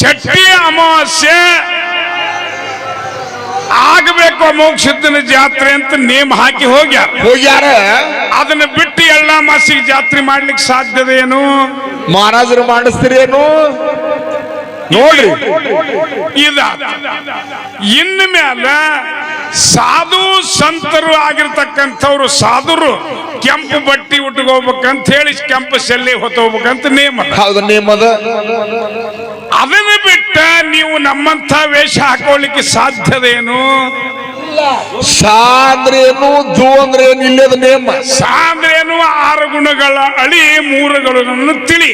ಚಟ್ಟಿ ಅಮಾವಾಸ್ಯೆ. ಆಗಬೇಕು ಮೋಕ್ಷದನ ಜಾತ್ರೆ ಅಂತ ನೇಮ್ ಹಾಕಿ ಹೋಗ್ಯಾರ. ಹೋಗ್ಯಾರ? ಅದನ್ನ ಬಿಟ್ಟು ಎಳ್ಳ ಮಾಸಿಗೆ ಜಾತ್ರೆ ಮಾಡ್ಲಿಕ್ಕೆ ಸಾಧ್ಯದೇನು ಮಹಾರಾಜರು ಮಾಡಿಸ್ತೀರೇನು? ನೋಡ್ರಿ. ಇದ ಇನ್ನು ಮ್ಯಾಲ ಸಾಧು ಸಂತರು ಆಗಿರ್ತಕ್ಕಂಥವ್ರು ಸಾಧುರು ಕೆಂಪು ಬಟ್ಟಿ ಉಟ್ಕೋಬೇಕಂತ ಹೇಳಿ ಕೆಂಪು ಸೆಲ್ಲಿ ಹೊತ್ತೋಗ್ಬೇಕಂತ ನೇಮ ಹೌದು ನಿಮ್ಮದ ಅದನ್ನ ಬಿಟ್ಟ ನೀವು ನಮ್ಮಂಥ ವೇಷ ಹಾಕೊಳ್ಳಿಕ್ಕೆ ಸಾಧ್ಯದೇನು? ಸಾ ಅಂದ್ರೇನು ಧೂ ಅಂದ್ರೆ ಏನು? ಇಲ್ಲದ ನೇಮ ಸಾಂದ್ರೇನು ಆರು ಗುಣಗಳ ಅಳಿ ಮೂರುಗಳನ್ನು ತಿಳಿ.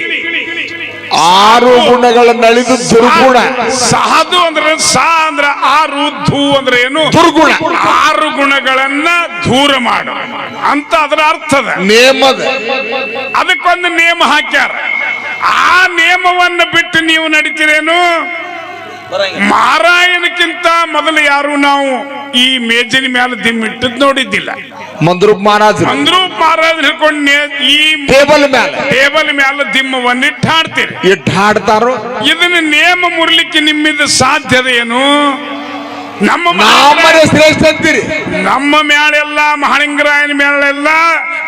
ಆರು ಗುಣಗಳನ್ನ ಅಳಿದು ದುರ್ಗುಣ. ಸಾಧು ಅಂದ್ರೆ ಸಾ ಅಂದ್ರ ಆರು ಧೂ ಅಂದ್ರೆ ಏನು? ದುರ್ಗುಣ. ಆರು ಗುಣಗಳನ್ನ ದೂರ ಮಾಡು. ಅಂತ ಅದರ ಅರ್ಥದ. ನೇಮದ. ಅದಕ್ಕೊಂದು ನೇಮ ಹಾಕ್ಯಾರ. ಆ ನಿಯಮವನ್ನು ಬಿಟ್ಟು ನೀವು ನಡಿತೀರೇನು? ಮಾರಾಯಣಕ್ಕಿಂತ ಮೊದಲು ಯಾರು ನಾವು ಈ ಮೇಜಿನ ಮೇಲೆ ದಿಮ್ಮಿಟ್ಟದ್ ನೋಡಿದ್ದಿಲ್ಲ. ಮಂದ್ರೂಪ್ ಮಹಾರಾಜ್ ಮಂದ್ರೂಪ್ ಮಹಾರಾಜ್ ಹಿಡ್ಕೊಂಡು ನೇ- ಈ ಟೇಬಲ್ ಮೇಲೆ ಟೇಬಲ್ ಮೇಲೆ ದಿಮ್ಮವನ್ನು ಹಾಡ್ತೀರಿ. ಇಟ್ಟು ಹಾಡ್ತಾರೋ? ಇದನ್ನ ನೇಮ ಮುರ್ಲಿಕ್ಕೆ ನಿಮ್ಮಿಂದ ಸಾಧ್ಯದ ಏನು? ನಮ್ಮ ಶ್ರೇಷ್ಠ ಅಂತೀರಿ. ನಮ್ಮ ಮ್ಯಾಲೆಲ್ಲ ಮಹಳಿಂಗರಾಯನ ಮ್ಯಾಳೆಲ್ಲ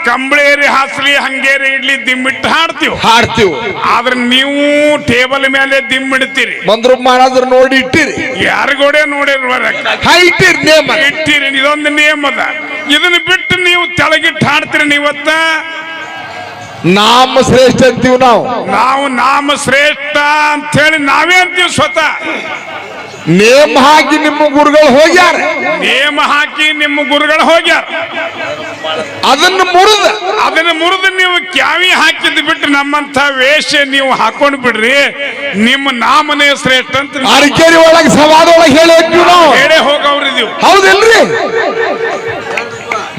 ಕಂಬಳೇರಿ ಹಾಸ್ಲಿ ಹಂಗೇರಿ ಇಡ್ಲಿ ದಿಮ್ಮಿಟ್ಟು ಹಾಡ್ತೀವಿ. ಹಾಡ್ತೀವಿ. ಆದ್ರೆ ನೀವು ಟೇಬಲ್ ಮೇಲೆ ದಿಮ್ಮಿಡ್ತೀರಿ ಬಂದ್ರು ಮಾಡಾದ್ರು ನೋಡಿ ಇಟ್ಟಿರಿ. ಯಾರಿಗೋಡೆ ನೋಡಿರ್ವರ ಹಾ ಇಟ್ಟಿರಿ ನೇಮ ಇಟ್ಟಿರಿ ಇದೊಂದು ನೇಮದ ಇದನ್ನ ಬಿಟ್ಟು ನೀವು ತೆಳಗಿಟ್ಟು ಹಾಡ್ತೀರಿ ನೀವತ್ತ? ನಾಮ ಶ್ರೇಷ್ಠ ಅಂತೀವಿ ನಾವು. ನಾವು ನಾಮ ಶ್ರೇಷ್ಠ ಅಂತ ಹೇಳಿ ನಾವೇ ಅಂತೀವಿ ಸ್ವತಃ. ನೇಮ ಹಾಕಿ ನಿಮ್ಮ ಗುರುಗಳು ಹೋಗ್ಯಾರ. ನೇಮ ಹಾಕಿ ನಿಮ್ಮ ಗುರುಗಳು ಹೋಗ್ಯಾರ. ಅದನ್ನ ಮುರಿದ. ಅದನ್ನು ಮುರಿದು ನೀವು ಕ್ಯಾವಿ ಹಾಕಿದ್ ಬಿಟ್ಟು ನಮ್ಮಂತ ವೇಷ ನೀವು ಹಾಕೊಂಡು ಬಿಡ್ರಿ. ನಿಮ್ಮ ನಾಮನೇ ಶ್ರೇಷ್ಠ ಅಂತ ಅರಕೇರಿ ಒಳಗೆ ಸವಾದ ಒಳಗೆ ಹೇಳಿ ಹೇಳೇ ಹೋಗವ್ರಿದೀವಿ ಹೌದಿಲ್ರಿ?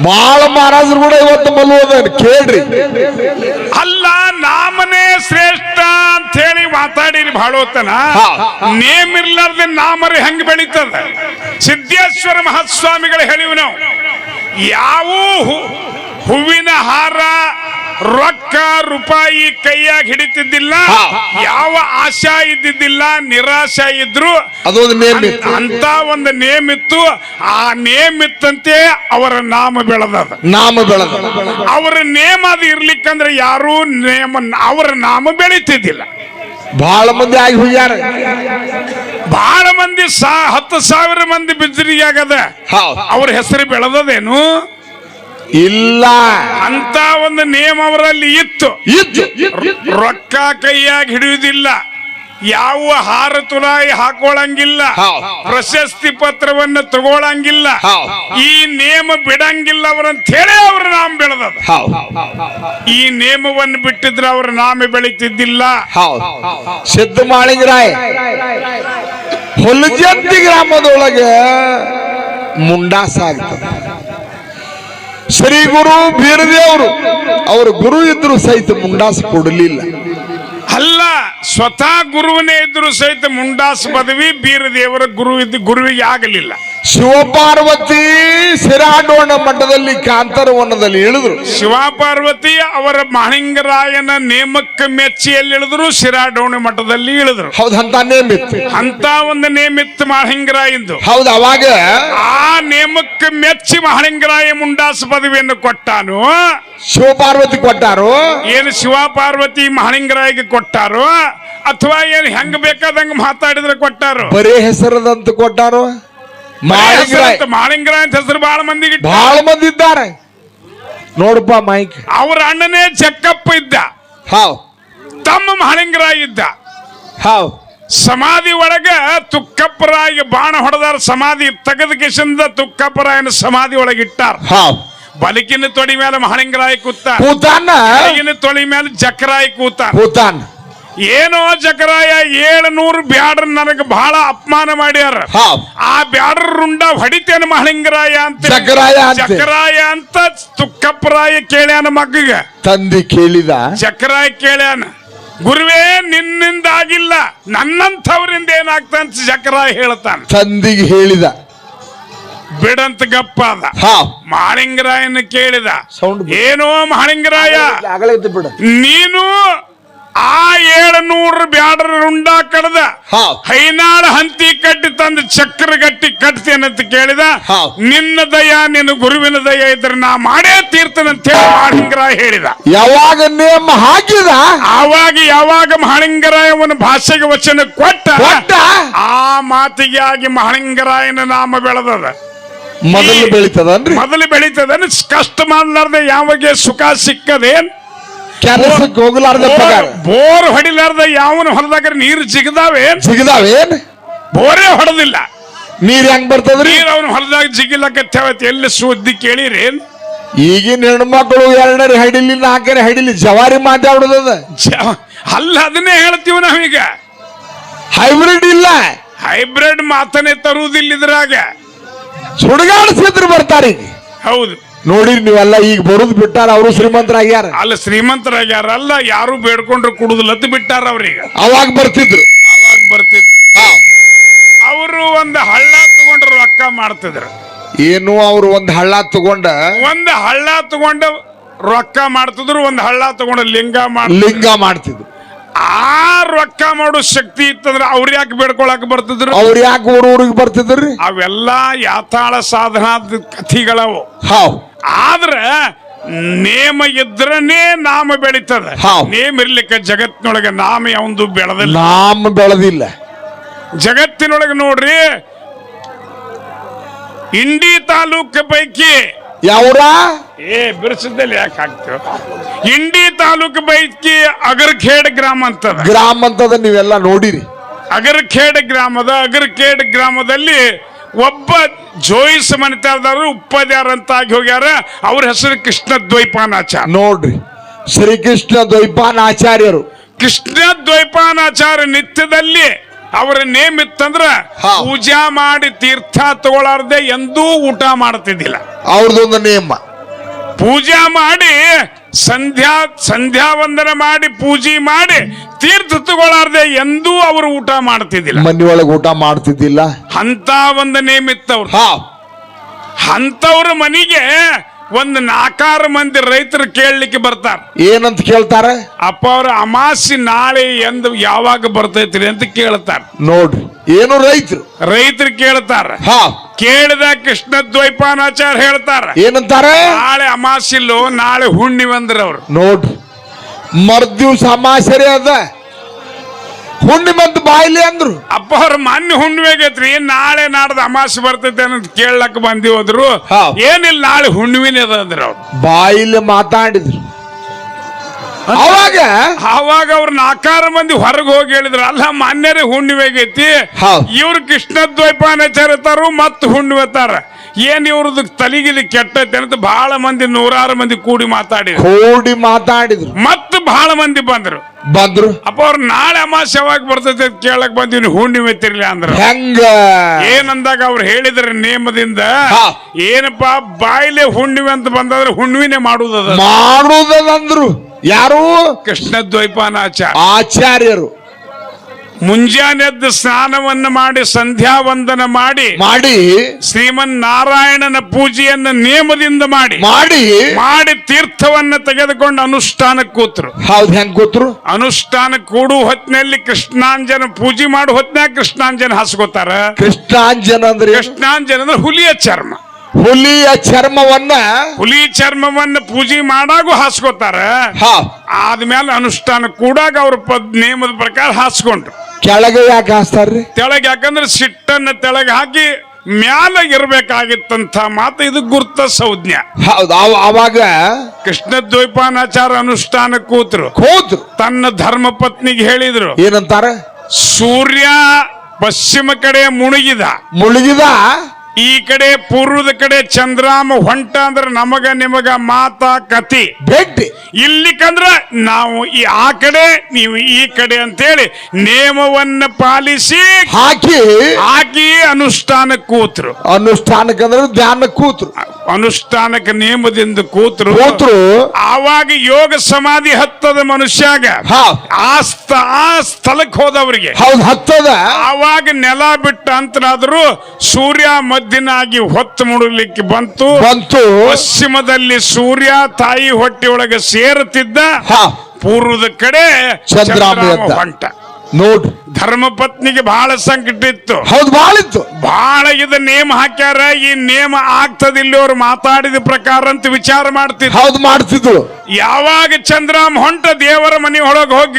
ಬಾಳ ಮಹಾರಾಜರು ಕೂಡ ಇವತ್ತು ಮಲ್ಲುವುದ ಕೇಳ್ರಿ. ಅಲ್ಲ ನಾಮನೇ ಶ್ರೇಷ್ಠ ಅಂತ ಹೇಳಿ ಮಾತಾಡಿರಿ ಬಹಳ ಹೊತ್ತನ. ನೇಮ್ ಇರ್ಲಾರ್ದೆ ನಾಮರಿ ಹೆಂಗ್ ಬೆಳೀತದ. ಸಿದ್ದೇಶ್ವರ ಮಹಾಸ್ವಾಮಿಗಳು ಹೇಳಿವಿ ನಾವು. ಯಾವ ಹೂ- ಹೂವಿನ ಹಾರ ರೊಕ್ಕ ರೂಪಾಯಿ ಕೈಯಾಗಿ ಹಿಡಿತಿದ್ದಿಲ್ಲ. ಯಾವ ಆಶಾ ಇದ್ದಿದ್ದಿಲ್ಲ ನಿರಾಶೆ ಇದ್ರು. ಅಂತ ಒಂದು ನೇಮ್ ಇತ್ತು. ಆ ನೇಮ್ ಇತ್ತಂತೆ ಅವರ ನಾಮ ಬೆಳೆದದ ನಾಮ ಬೆಳೆದ. ಅವರ ನೇಮ ಅದು ಇರ್ಲಿಕ್ಕಂದ್ರೆ ಯಾರು ನೇಮ ಅವರ ನಾಮ ಬೆಳೀತಿದ್ದಿಲ್ಲ. ಬಹಳ ಮಂದಿ ಆಗಿ ಹೋಗ್ಯಾರ ಬಹಳ ಮಂದಿ ಸಾ ಹತ್ತು ಸಾವಿರ ಮಂದಿ ಬಿದ್ದರಿಗಾಗದ ಆಗದ. ಅವ್ರ ಹೆಸರು ಬೆಳೆದದೇನು? ಇಲ್ಲ. ಅಂತ ಒಂದು ನೇಮ್ ಅವರಲ್ಲಿ ಇತ್ತು. ರೊಕ್ಕ ಕೈಯಾಗಿ ಹಿಡಿಯುವುದಿಲ್ಲ. ಯಾವ ಹಾರ ತುಲಾಯಿ ಹಾಕೊಳ್ಳಂಗಿಲ್ಲ ಪ್ರಶಸ್ತಿ ಪತ್ರವನ್ನ ತಗೊಳಂಗಿಲ್ಲ. ಈ ನೇಮ ಬಿಡಂಗಿಲ್ಲ ಅವರಂತ ಹೇಳಿ ಅವ್ರ ನಾಮ ಬೆಳೆದದ. ಈ ನೇಮವನ್ನು ಬಿಟ್ಟಿದ್ರೆ ಅವ್ರ ನಾಮ ಬೆಳೀತಿದ್ದಿಲ್ಲ. ಸಿದ್ಧ ಮಾಳಿಂಗರಾಯ್ ಹೊಲಜಂತಿ ಗ್ರಾಮದೊಳಗೆ ಮುಂಡಾಸ ಆಗ್ತದೆ. ಶ್ರೀ ಗುರು ಬೀರದೇವರು ಅವರು ಗುರು ಇದ್ರು ಸಹಿತ ಮುಂಡಾಸ ಕೊಡಲಿಲ್ಲ. ಸ್ವತಃ ಗುರುವನೇ ಇದ್ರು ಸಹಿತ ಮುಂಡಾಸ್ ಪದವಿ ಬೀರದೇವರ ಗುರು ಇದ್ದು ಗುರುವಿಗೆ ಆಗಲಿಲ್ಲ. ಶಿವಪಾರ್ವತಿ ಸಿರಾಡೋಣ ಮಠದಲ್ಲಿ ಕಾಂತರವನದಲ್ಲಿ ಇಳಿದ್ರು. ಶಿವಪಾರ್ವತಿ ಅವರ ಮಹಲಿಂಗರಾಯನ ನೇಮಕ್ಕೆ ಮೆಚ್ಚಿಯಲ್ಲಿ ಇಳಿದ್ರು ಸಿರಾಡೋಣ ಮಠದಲ್ಲಿ ಇಳಿದ್ರು. ಹೌದು ಅಂತ ನೇಮಿತ್ ಇತ್ತು ಅಂತ ಒಂದು ನೇಮಿತ್ತು ಮಹಲಿಂಗರಾಯಂದು. ಹೌದು ಅವಾಗ ಆ ನೇಮಕ್ಕೆ ಮೆಚ್ಚಿ ಮಹಲಿಂಗರಾಯ ಮುಂಡಾಸ ಪದವಿಯನ್ನು ಕೊಟ್ಟಾನು. ಶಿವಪಾರ್ವತಿ ಕೊಟ್ಟಾರು? ಏನು ಶಿವಪಾರ್ವತಿ ಮಹಲಿಂಗರಾಯಿಗೆ ಕೊಟ್ಟಾರು? ಅಥವಾ ಏನು ಹೆಂಗ್ ಬೇಕಾದಂಗ ಮಾತಾಡಿದ್ರೆ ಕೊಟ್ಟಾರು? ಬರೇ ಹೆಸರದಂತ ಕೊಟ್ಟಾರು? ಮಾಳಿಂಗರಾಯ್ ಮಾಳಿಂಗರಾಯ ಅಂತ ಹೆಸರು ಬಹಳ ಮಂದಿಗೆ ಇಟ್ಟ. ಬಹಳ ಮಂದಿ ಇದ್ದಾರೆ. ನೋಡಪ್ಪ ಮೈಕ್. ಅವ್ರ ಅಣ್ಣನೇ ಚೆಕ್ಕಪ್ಪ ಇದ್ದ. ಹಾವ್ ತಮ್ಮ ಮಹಲಿಂಗರಾಯ ಇದ್ದ. ಹಾವ್ ಸಮಾಧಿ ಒಳಗ ತುಕ್ಕಪ್ಪರಾಯ ಬಾಣ ಹೊಡೆದಾರ ಸಮಾಧಿ ತೆಗೆದ ಕಿಶಿಂದ ತುಕ್ಕಪ್ಪರಾಯನ ಸಮಾಧಿ ಒಳಗೆ ಇಟ್ಟಾರ. ಹಾವ್ ಬಲಿಕಿನ ತೊಡಿ ಮೇಲೆ ಮಹಲಿಂಗರಾಯ ಕೂತ ಕೂತಾನ? ತೊಳಿ ಮೇಲೆ ಚಕ್ರಾಯಿ ಕೂತ ಕೂತಾನ? ಏನೋ ಜಕರಾಯ ಏಳು ನೂರು ಬ್ಯಾಡ್ರ ನನಗೆ ಬಹಳ ಅಪಮಾನ ಮಾಡ್ಯಾರ. ಆ ಬ್ಯಾಡ್ರ ರುಂಡ ಹೊಡಿತೇನೆ ಮಹಲಿಂಗರಾಯ ಅಂತ ಜಕರಾಯ ಅಂತ. ಜಕರಾಯ ಅಂತ ತುಕ್ಕಪ್ಪರಾಯ ಕೇಳ್ಯಾನ ಮಗ್ಗ ತಂದಿ ಕೇಳಿದ. ಚಕ್ರಾಯ ಕೇಳ್ಯಾನ ಗುರುವೇ ನಿನ್ನಿಂದ ಆಗಿಲ್ಲ ನನ್ನಂಥವ್ರಿಂದ ಏನಾಗ್ತ ಅಂತ ಚಕ್ರಾಯ ಹೇಳ್ತಾನ. ತಂದಿಗೆ ಹೇಳಿದ. ಬಿಡಂತ ಗಪ್ಪ ಅದ. ಹಾ. ಕೇಳಿದ Sound. ಏನೋ ಮಹಾಲಿಂಗರಾಯ ಬಿಡ. ನೀನು ಆ ಏಳುನೂರು ಬ್ಯಾಡ್ರ ರುಂಡ ಕಡ್ದ ಹೈನಾಳ ಹಂತಿ ಕಟ್ಟಿ ತಂದು ಚಕ್ರ ಗಟ್ಟಿ ಕಟ್ತೇನಂತ ಕೇಳಿದ ನಿನ್ನ ದಯ ನಿನ್ನ ಗುರುವಿನ ದಯ ಇದ್ರೆ ನಾ ಮಾಡೇ ತೀರ್ತನಂತ ಹೇಳಿ ಮಹಾಲಿಂಗರಾಯ ಹೇಳಿದ. ಯಾವಾಗ ನೇಮ ಹಾಕಿದ? ಆವಾಗ ಯಾವಾಗ ಮಹಾಲಿಂಗರಾಯವನ ಭಾಷೆಗೆ ವಚನ ಕೊಟ್ಟ ಆ ಮಾತಿಗೆ ಆಗಿ ನಾಮ ಬೆಳೆದದ. ಮೊದಲು ಬೆಳೀತದ ಮೊದಲು ಬೆಳೀತದ ಕಷ್ಟ ಮಾಡ್ಲಾರ್ದೆ ಯಾವಾಗ ಸುಖ ಸಿಕ್ಕದೇನ್? ಕೆಲಸಕ್ಕೆ ಹೋಗ್ಲಾರ್ದ ಪಗಾರ ಬೋರ್ ಹೊಡಿಲಾರ್ದ ಯಾವನ ಹೊಲದಾಗ ನೀರು ಜಿಗದಾವೇನ್ ಜಿಗದಾವೇನ್? ಬೋರೇ ಹೊಡೆದಿಲ್ಲ. ನೀರ್ ಹೆಂಗ್ ಬರ್ತದ್ರಿ? ನೀರ್ ಅವನ ಹೊಲದಾಗ ಜಿಗಿಲಕತ್ತೇವತ್ ಎಲ್ಲಿ ಸುದ್ದಿ ಕೇಳಿರೇನ್ ಈಗಿನ ಹೆಣ್ಮಕ್ಳು ಎರಡನೇ ಹಡಿಲಿ ನಾಲ್ಕನೇ ಹಡಿಲಿ ಜವಾರಿ ಮಾತಾಡೋದದ ಜ- ಅಲ್ಲ ಅದನ್ನೇ ಹೇಳ್ತೀವಿ ನಾವೀಗ. ಹೈಬ್ರಿಡ್ ಇಲ್ಲ. ಹೈಬ್ರಿಡ್ ಮಾತನೇ ತರುವುದಿಲ್ಲ ಇದ್ರಾಗ. ಸುಡುಗಾಡಿಸಿದ್ರು ಬರ್ತಾರೆ ಹೌದು. ನೋಡಿರಿ ನೀವೆಲ್ಲ ಈಗ ಬರುದು ಬಿಟ್ಟಾರ ಅವರು ಶ್ರೀಮಂತರಾಗ್ಯಾರ. ಅಲ್ಲ ಶ್ರೀಮಂತರಾಗ್ಯಾರ ಅಲ್ಲ ಯಾರು ಬೇಡ್ಕೊಂಡ್ರು ಕುಡುದಿಲ್ಲತ್ತು ಬಿಟ್ಟಾರ ಅವ್ರೀಗ. ಅವಾಗ ಬರ್ತಿದ್ರು. ಅವಾಗ ಬರ್ತಿದ್ರು. ಅವರು ಒಂದು ಹಳ್ಳ ತಗೊಂಡ್ರು ರೊಕ್ಕ ಮಾಡ್ತಿದ್ರು. ಏನು ಅವ್ರು ಒಂದ್ ಹಳ್ಳ ತಗೊಂಡ? ಒಂದು ಹಳ್ಳ ತಗೊಂಡ ರೊಕ್ಕ ಮಾಡ್ತಿದ್ರು ಒಂದು ಹಳ್ಳ ತಗೊಂಡು ಲಿಂಗ ಮಾಡ್ ಲಿಂಗ ಮಾಡ್ತಿದ್ರು. ಆ ರೊಕ್ಕ ಮಾಡೋ ಶಕ್ತಿ ಇತ್ತಂದ್ರೆ ಅವ್ರ ಯಾಕೆ ಬೇಡ್ಕೊಳಕ್ ಬರ್ತಿದ್ರು? ಅವ್ರು ಯಾಕೆ ಊರೂರಿಗೆ ಬರ್ತಿದ್ರಿ? ಅವೆಲ್ಲ ಯಾತಾಳ ಸಾಧನಾದ ಕಥಿಗಳವು. ಹಾವ್. ಆದ್ರ ನೇಮ ಇದ್ರನೇ ನಾಮ ಬೆಳೀತದ. ನೇಮ ಇರ್ಲಿಕ್ಕೆ ಜಗತ್ತಿನೊಳಗೆ ನಾಮ ಯಾವುದು ಬೆಳೆದಿಲ್ಲ. ನಾಮ ಬೆಳೆದಿಲ್ಲ. ಜಗತ್ತಿನೊಳಗೆ ನೋಡ್ರಿ ಇಂಡಿ ತಾಲೂಕ ಪೈಕಿ ಯಾವ್ರ? ಏ ಬಿರ್ಸದಲ್ಲಿ ಯಾಕೆ ಹಾಕ್ತೇವೆ ಇಂಡಿ ತಾಲೂಕ ಪೈಕಿ ಅಗರ್ಖೇಡ್ ಗ್ರಾಮ ಅಂತ ಗ್ರಾಮ ಅಂತದ ನೀವೆಲ್ಲ ನೋಡಿರಿ. ಅಗರ್ಖೇಡ್ ಗ್ರಾಮದ ಅಗರ್ಖೇಡ್ ಗ್ರಾಮದಲ್ಲಿ ಒಬ್ಬ ಜೋಯಿಸ್ ಮನೆತನದವರು ಉಪಾಧ್ಯಾರ ಅಂತ ಆಗಿ ಹೋಗ್ಯಾರ. ಅವ್ರ ಹೆಸರು ಕೃಷ್ಣ ದ್ವೈಪಾನಾಚಾರ ನೋಡ್ರಿ ಶ್ರೀಕೃಷ್ಣ ದ್ವೈಪಾನ ಆಚಾರ್ಯರು ಕೃಷ್ಣ ದ್ವೈಪಾನಾಚಾರ್ಯ ನಿತ್ಯದಲ್ಲಿ ಅವರ ನೇಮ್ ಇತ್ತಂದ್ರ ಪೂಜಾ ಮಾಡಿ ತೀರ್ಥ ತಗೊಳ್ಳಾರ್ದೆ ಎಂದೂ ಊಟ ಮಾಡ್ತಿದ್ದಿಲ್ಲ. ಅವ್ರದೊಂದು ನೇಮ. ಪೂಜಾ ಮಾಡಿ ಸಂಧ್ಯಾ ಸಂಧ್ಯಾ ವಂದನ ಮಾಡಿ ಪೂಜೆ ಮಾಡಿ ತೀರ್ಥ ತಗೊಳ್ಳಾರ್ದೆ ಎಂದೂ ಅವರು ಊಟ ಮಾಡ್ತಿದ್ದಿಲ್ಲ. ಮನೆಯೊಳಗೆ ಊಟ ಮಾಡ್ತಿದ್ದಿಲ್ಲ. ಅಂತ ಒಂದು ನೇಮಿತ್ತವ್ರು. ಹಾ. ಅಂತವ್ರ ಮನೆಗೆ ಒಂದು ನಾಲ್ಕಾರು ಮಂದಿ ರೈತರು ಕೇಳಲಿಕ್ಕೆ ಬರ್ತಾರೆ. ಏನಂತ ಕೇಳ್ತಾರೆ? ಅಪ್ಪ ಅವ್ರ ಅಮಾಸಿ ನಾಳೆ ಎಂದು ಯಾವಾಗ ಬರ್ತೈತ್ರಿ ಅಂತ ಕೇಳ್ತಾರೆ. ನೋಡ್ರಿ ಏನು ರೈತರು? ರೈತರು ಕೇಳ್ತಾರ. ಹಾ. ಕೇಳಿದ ಕೃಷ್ಣ ದ್ವೈಪಾನಾಚಾರ್ಯ ಹೇಳ್ತಾರ ಏನಂತಾರೆ? ನಾಳೆ ಅಮಾಸಿಲ್ಲು ನಾಳೆ ಹುಣ್ಣಿಮೆ ಅಂದ್ರ ಅವ್ರು. ನೋಡ್ರಿ ಮರ್ದಿವ್ಸ ಅಮಾಸರಿ ಅದ. ಹುಣ್ಣಿಮಂತ ಬಾಯಿಲಿ ಅಂದ್ರು. ಅಪ್ಪ ಅವ್ರ ಮೊನ್ನೆ ಹುಣ್ಣಿಮೆಗೈತ್ರಿ ನಾಳೆ ನಾಡ್ದ ಅಮಾಸೆ ಬರ್ತೈತೆ ಅನ್ನೋದು ಕೇಳಕ್ ಬಂದಿ ಹೋದ್ರು ಹಾ. ಏನಿಲ್ಲ ನಾಳೆ ಹುಣ್ಣಿಮೆನೇ ಅದ ಅಂದ್ರ ಅವ್ರು. ಬಾಯಿಲಿ ಮಾತಾಡಿದ್ರು. ಅವಾಗ? ಅವಾಗ ಅವ್ರ ನಾಲ್ಕಾರು ಮಂದಿ ಹೊರಗೆ ಹೋಗಿ ಹೇಳಿದ್ರ ಅಲ್ಲ ಮಾನ್ಯರೇ ಹುಣ್ಣಿಮೆ ಆಗೈತಿ ಇವ್ರ ಕೃಷ್ಣ ದ್ವೈಪಾನಾಚಾರ್ಯ ತಾರು ಮತ್ ಹುಣ್ಣಿಮೆ ತಾರ ಏನ್ ಇವ್ರದ್ದು ತಲಿಗಿಲಿ ಕೆಟ್ಟೈತೆ ಅಂತ ಬಹಳ ಮಂದಿ ನೂರಾರು ಮಂದಿ ಕೂಡಿ ಮಾತಾಡಿದ್ರು. ಕೂಡಿ ಮಾತಾಡಿದ್ರು. ಮತ್ ಬಹಳ ಮಂದಿ ಬಂದ್ರು. ಬಂದ್ರು. ಅಪ್ಪ ಅವ್ರ ನಾಳೆ ಅಮಾಸ್ಯವಾಗಿ ಯಾವಾಗ ಬರ್ತೈತೆ ಕೇಳಕ್ ಬಂದಿನಿ ಹುಣ್ಣಿಮೆ ತಿರ್ಲಿ ಅಂದ್ರ. ಹೆಂಗ? ಏನಂದಾಗ ಅವ್ರು ಹೇಳಿದ್ರ ನೇಮದಿಂದ. ಏನಪ್ಪಾ ಬಾಯಿಲೆ ಹುಣ್ಣಿಮೆ ಅಂತ ಬಂದಾದ್ರೆ ಹುಣ್ಣಿಮೆನೆ ಮಾಡುದದ ಮಾಡುವುದಂದ್ರು ಯಾರು? ಕೃಷ್ಣ ದ್ವೈಪಾನಾಚಾರ್ಯ. ಆಚಾರ್ಯರು. ಮುಂಜಾನೆ ಸ್ನಾನವನ್ನು ಸ್ನಾನವನ್ನ ಮಾಡಿ ಸಂಧ್ಯಾ ವಂದನ ಮಾಡಿ ಮಾಡಿ ಶ್ರೀಮನ್ ನಾರಾಯಣನ ಪೂಜೆಯನ್ನ ನಿಯಮದಿಂದ ಮಾಡಿ ಮಾಡಿ ಮಾಡಿ ತೀರ್ಥವನ್ನ ತೆಗೆದುಕೊಂಡು ಅನುಷ್ಠಾನ ಕೂತ್ರು. ಹೌದು ಹೆಂಗ್ ಕೂತ್ರು? ಅನುಷ್ಠಾನ ಕೂಡು ಹೊತ್ತಿನಲ್ಲಿ ಕೃಷ್ಣಾಂಜನ ಪೂಜೆ ಮಾಡು ಹೊತ್ನ್ಯಾಗ ಕೃಷ್ಣಾಂಜನ ಹಾಸ್ಕೋತಾರ? ಕೃಷ್ಣಾಂಜನ ಅಂದ್ರೆ? ಕೃಷ್ಣಾಂಜನ ಅಂದ್ರೆ ಹುಲಿಯ ಚರ್ಮ. ಹುಲಿಯ ಚರ್ಮವನ್ನ ಹುಲಿ ಚರ್ಮವನ್ನ ಪೂಜೆ ಮಾಡಾಗೂ ಹಾಸ್ಕೋತಾರ. ಹಾ. ಆದ್ಮೇಲೆ ಅನುಷ್ಠಾನ ಕೂಡ ಅವ್ರ ಪದ್ ನೇಮದ ಪ್ರಕಾರ ಹಾಸ್ಕೊಂಡ್ರು. ಕೆಳಗೆ ಯಾಕೆ ಹಾಸ್ತಾರ್ರಿ? ತೆಳಗೆ ಯಾಕಂದ್ರೆ ಸಿಟ್ಟನ್ನ ತೆಳಗ್ ಹಾಕಿ ಮ್ಯಾಲ ಇರ್ಬೇಕಾಗಿತ್ತಂತ ಮಾತು ಇದು ಗುರ್ತ ಸೌಜ್ಞ. ಹೌದು ಅವ- ಅವಾಗ ಕೃಷ್ಣ ದ್ವೈಪಾನಾಚಾರ ಅನುಷ್ಠಾನ ಕೂತ್ರು. ಕೂತ್ರು. ತನ್ನ ಧರ್ಮ ಪತ್ನಿಗೆ ಹೇಳಿದ್ರು. ಏನಂತಾರ? ಸೂರ್ಯ ಪಶ್ಚಿಮ ಕಡೆ ಮುಳುಗಿದ. ಮುಳುಗಿದ? ಈ ಕಡೆ ಪೂರ್ವದ ಕಡೆ ಚಂದ್ರಾಮ ಹೊಂಟ ಅಂದ್ರೆ ನಮಗ ನಿಮಗ ಮಾತಾ ಕತಿ. ಭೇಟಿ ಇಲ್ಲಿಕಂದ್ರ ನಾವು ಈ ಆ ಕಡೆ ನೀವು ಈ ಕಡೆ ಅಂತೇಳಿ ನೇಮವನ್ನ ಪಾಲಿಸಿ ಹಾಕಿ ಹಾಕಿ ಅನುಷ್ಠಾನ ಕೂತ್ರು. ಅನುಷ್ಠಾನಕ್ಕಂದ್ರೆ ಧ್ಯಾನ ಕೂತ್ರು. ಅನುಷ್ಠಾನಕ್ಕೆ ನಿಯಮದಿಂದ ಕೂತ್ರು. ಕೂತ್ರು. ಆವಾಗ ಯೋಗ ಸಮಾಧಿ ಹತ್ತದ ಮನುಷ್ಯಾಗ. ಹಾ. ಆ ಸ್ಥ ಆ ಸ್ಥಳಕ್ಕೆ ಹೋದವರಿಗೆ. ಹೌದ್ ಹತ್ತದ. ಆವಾಗ ನೆಲ ಬಿಟ್ಟ ಅಂತನಾದ್ರು ಸೂರ್ಯ ಮಧ್ಯನಾಗಿ ಹೊತ್ತು ಮುಡಲಿಕ್ಕೆ ಬಂತು. ಬಂತು. ಪಶ್ಚಿಮದಲ್ಲಿ ಸೂರ್ಯ ತಾಯಿ ಹೊಟ್ಟೆಯೊಳಗೆ ಸೇರುತ್ತಿದ್ದ. ಹಾ. ಪೂರ್ವದ ಕಡೆ ಚಂದ್ರಾಮ. ಹೊಂಟ ನೋಡ್. ಧರ್ಮ ಪತ್ನಿಗೆ ಬಹಳ ಸಂಕಟ ಇತ್ತು. ಹೌದು ಇತ್ತು. ಬಹಳ ಇದ ನೇಮ ಹಾಕ್ಯಾರ. ಈ ನೇಮ ಆಗ್ತದಿಲ್ಲ ಅವ್ರು ಮಾತಾಡಿದ ಪ್ರಕಾರ ಅಂತ ವಿಚಾರ ಮಾಡ್ತಿದ್ರು. ಹೌದು ಮಾಡ್ತಿದ್ರು. ಯಾವಾಗ ಚಂದ್ರಾಮ್ ಹೊಂಟ ದೇವರ ಮನೆ ಒಳಗೆ ಹೋಗಿ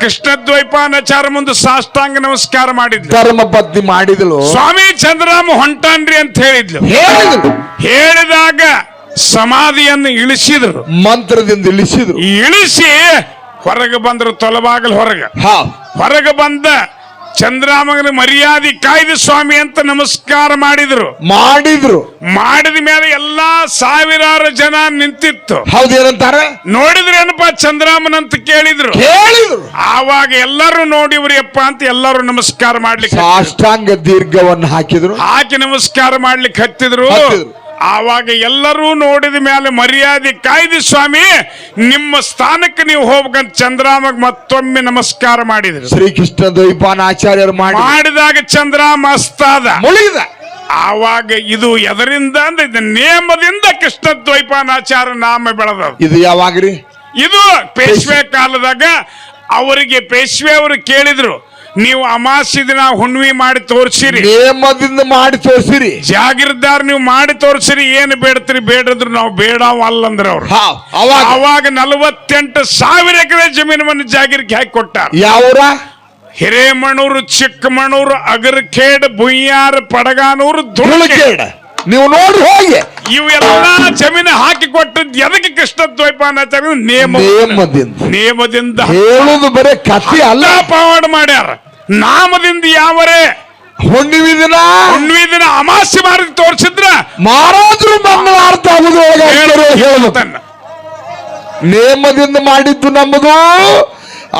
ಕೃಷ್ಣ ದ್ವೈಪಾನಾಚಾರ ಮುಂದೆ ಸಾಷ್ಟಾಂಗ ನಮಸ್ಕಾರ ಮಾಡಿದ್ಲು. ಧರ್ಮ ಬದ್ಧ ಮಾಡಿದ್ಲು. ಸ್ವಾಮಿ ಚಂದ್ರಾಮ ಹೊಂಟಾನ್ರಿ ಅಂತ ಹೇಳಿದ್ಲು. ಹೇಳಿದ್ರು. ಹೇಳಿದಾಗ ಸಮಾಧಿಯನ್ನು ಇಳಿಸಿದ್ರು. ಮಂತ್ರದಿಂದ ಇಳಿಸಿದ್ರು. ಇಳಿಸಿ ಹೊರಗೆ ಬಂದ್ರು ತೊಲಬಾಗಲ್ ಹೊರಗೆ. ಹಾ. ಹೊರಗೆ ಬಂದ ಚಂದ್ರಾಮಗನ ಮರ್ಯಾದೆ ಕಾಯ್ದೆ ಸ್ವಾಮಿ ಅಂತ ನಮಸ್ಕಾರ ಮಾಡಿದ್ರು. ಮಾಡಿದ್ರು. ಮಾಡಿದ ಮೇಲೆ ಎಲ್ಲಾ ಸಾವಿರಾರು ಜನ ನಿಂತಿತ್ತು. ಹೌದೇನಂತಾರೆ? ನೋಡಿದ್ರೇನಪ್ಪ ನೋಡಿದ್ರೆ ಏನಪ್ಪ ಚಂದ್ರಾಮನ್ ಅಂತ ಕೇಳಿದ್ರು. ಆವಾಗ ಎಲ್ಲರೂ ನೋಡಿವ್ರಿಯಪ್ಪ ಅಂತ ಎಲ್ಲರೂ ನಮಸ್ಕಾರ ಮಾಡ್ಲಿಕ್ಕೆ ಸಾಷ್ಟಾಂಗ ದೀರ್ಘವನ್ನು ಹಾಕಿದ್ರು. ಹಾಕಿ ನಮಸ್ಕಾರ ಮಾಡ್ಲಿಕ್ಕೆ ಹತ್ತಿದ್ರು. ಆವಾಗ ಎಲ್ಲರೂ ನೋಡಿದ ಮೇಲೆ ಮರ್ಯಾದೆ ಕಾಯ್ದೆ ಸ್ವಾಮಿ ನಿಮ್ಮ ಸ್ಥಾನಕ್ಕೆ ನೀವು ಹೋಗ್ಬೇಕಂತ ಚಂದ್ರಾಮಗ್ ಮತ್ತೊಮ್ಮೆ ನಮಸ್ಕಾರ ಮಾಡಿದ್ರು. ಶ್ರೀಕೃಷ್ಣ ದ್ವೈಪಾನ ಆಚಾರ್ಯರು ಮಾಡಿ ಮಾಡಿದಾಗ ಚಂದ್ರಾಮ ಅಸ್ತಾದ. ಮುಳುಗಿದ ಆವಾಗ ಇದು ಎದರಿಂದ ಅಂದ್ರೆ ಇದು ನೇಮದಿಂದ ಕೃಷ್ಣ ದ್ವೈಪಾನಾಚಾರ ನಾಮ ಬೆಳೆದ ಇದು ಯಾವಾಗ್ರಿ? ಇದು ಪೇಶ್ವೆ ಕಾಲದಾಗ ಅವರಿಗೆ ಪೇಶ್ವೆ ಅವರು ಕೇಳಿದ್ರು. ನೀವು ಅಮಾಸಿ ದಿನ ಹುಣ್ವಿ ಮಾಡಿ ತೋರಿಸಿರಿ. ನೇಮದಿಂದ ಮಾಡಿ ತೋರಿಸಿರಿ. ಜಾಗಿರ್ದಾರ್ ನೀವು ಮಾಡಿ ತೋರಿಸಿರಿ ಏನು ಬೇಡ್ತೀರಿ ಬೇಡದ್ರು ನಾವು ಬೇಡವ ಅಲ್ಲಂದ್ರೆ ಅವ್ರು. ಅವಾಗ. ನಲವತ್ತೆಂಟು ಸಾವಿರ ಎಕರೆ ಜಮೀನವನ್ನು ಜಾಗಿರ್ಗೆ ಹಾಕಿ ಕೊಟ್ಟಾರ. ಯಾವ್ರ? ಹಿರೇಮಣೂರು ಚಿಕ್ಕಮಣೂರು ಅಗರ್ಖೇಡ್ ಬುಯ್ಯಾರ್ ಪಡಗಾನೂರು ತುಳುಕೇಡ ನೀವು ನೋಡಿ ಹೋಗಿ. ಇವು ಜಮೀನ ಜಮೀನು ಹಾಕಿ ಕೊಟ್ಟದ್ದು ಎದಕ್ಕೆ ಕೃಷ್ಣ ದ್ವೈಪಾನಾಚಾರ್ಯ ನೇಮ ನೇಮದಿಂದ. ನೇಮದಿಂದ. ಹೇಳುದು ಬರೇ ಕಥೆ ಅಲ್ಲ. ಪಾವಾಡ್ ಮಾಡ್ಯಾರ. ನಾಮದಿಂದ ಯಾವರೇ? ಹುಣ್ಣಿಮೆ ದಿನ ಹುಣ್ಣಿಮೆ ದಿನ ಅಮಾಸ್ಯ ಮಾಡಿ ತೋರಿಸಿದ್ರ. ಮಾರಾದ್ರು ಮಂಗಳಾರ್ಥ ಆಗುದು ತನ್ನ ನೇಮದಿಂದ ಮಾಡಿದ್ದು ನಮ್ಮದು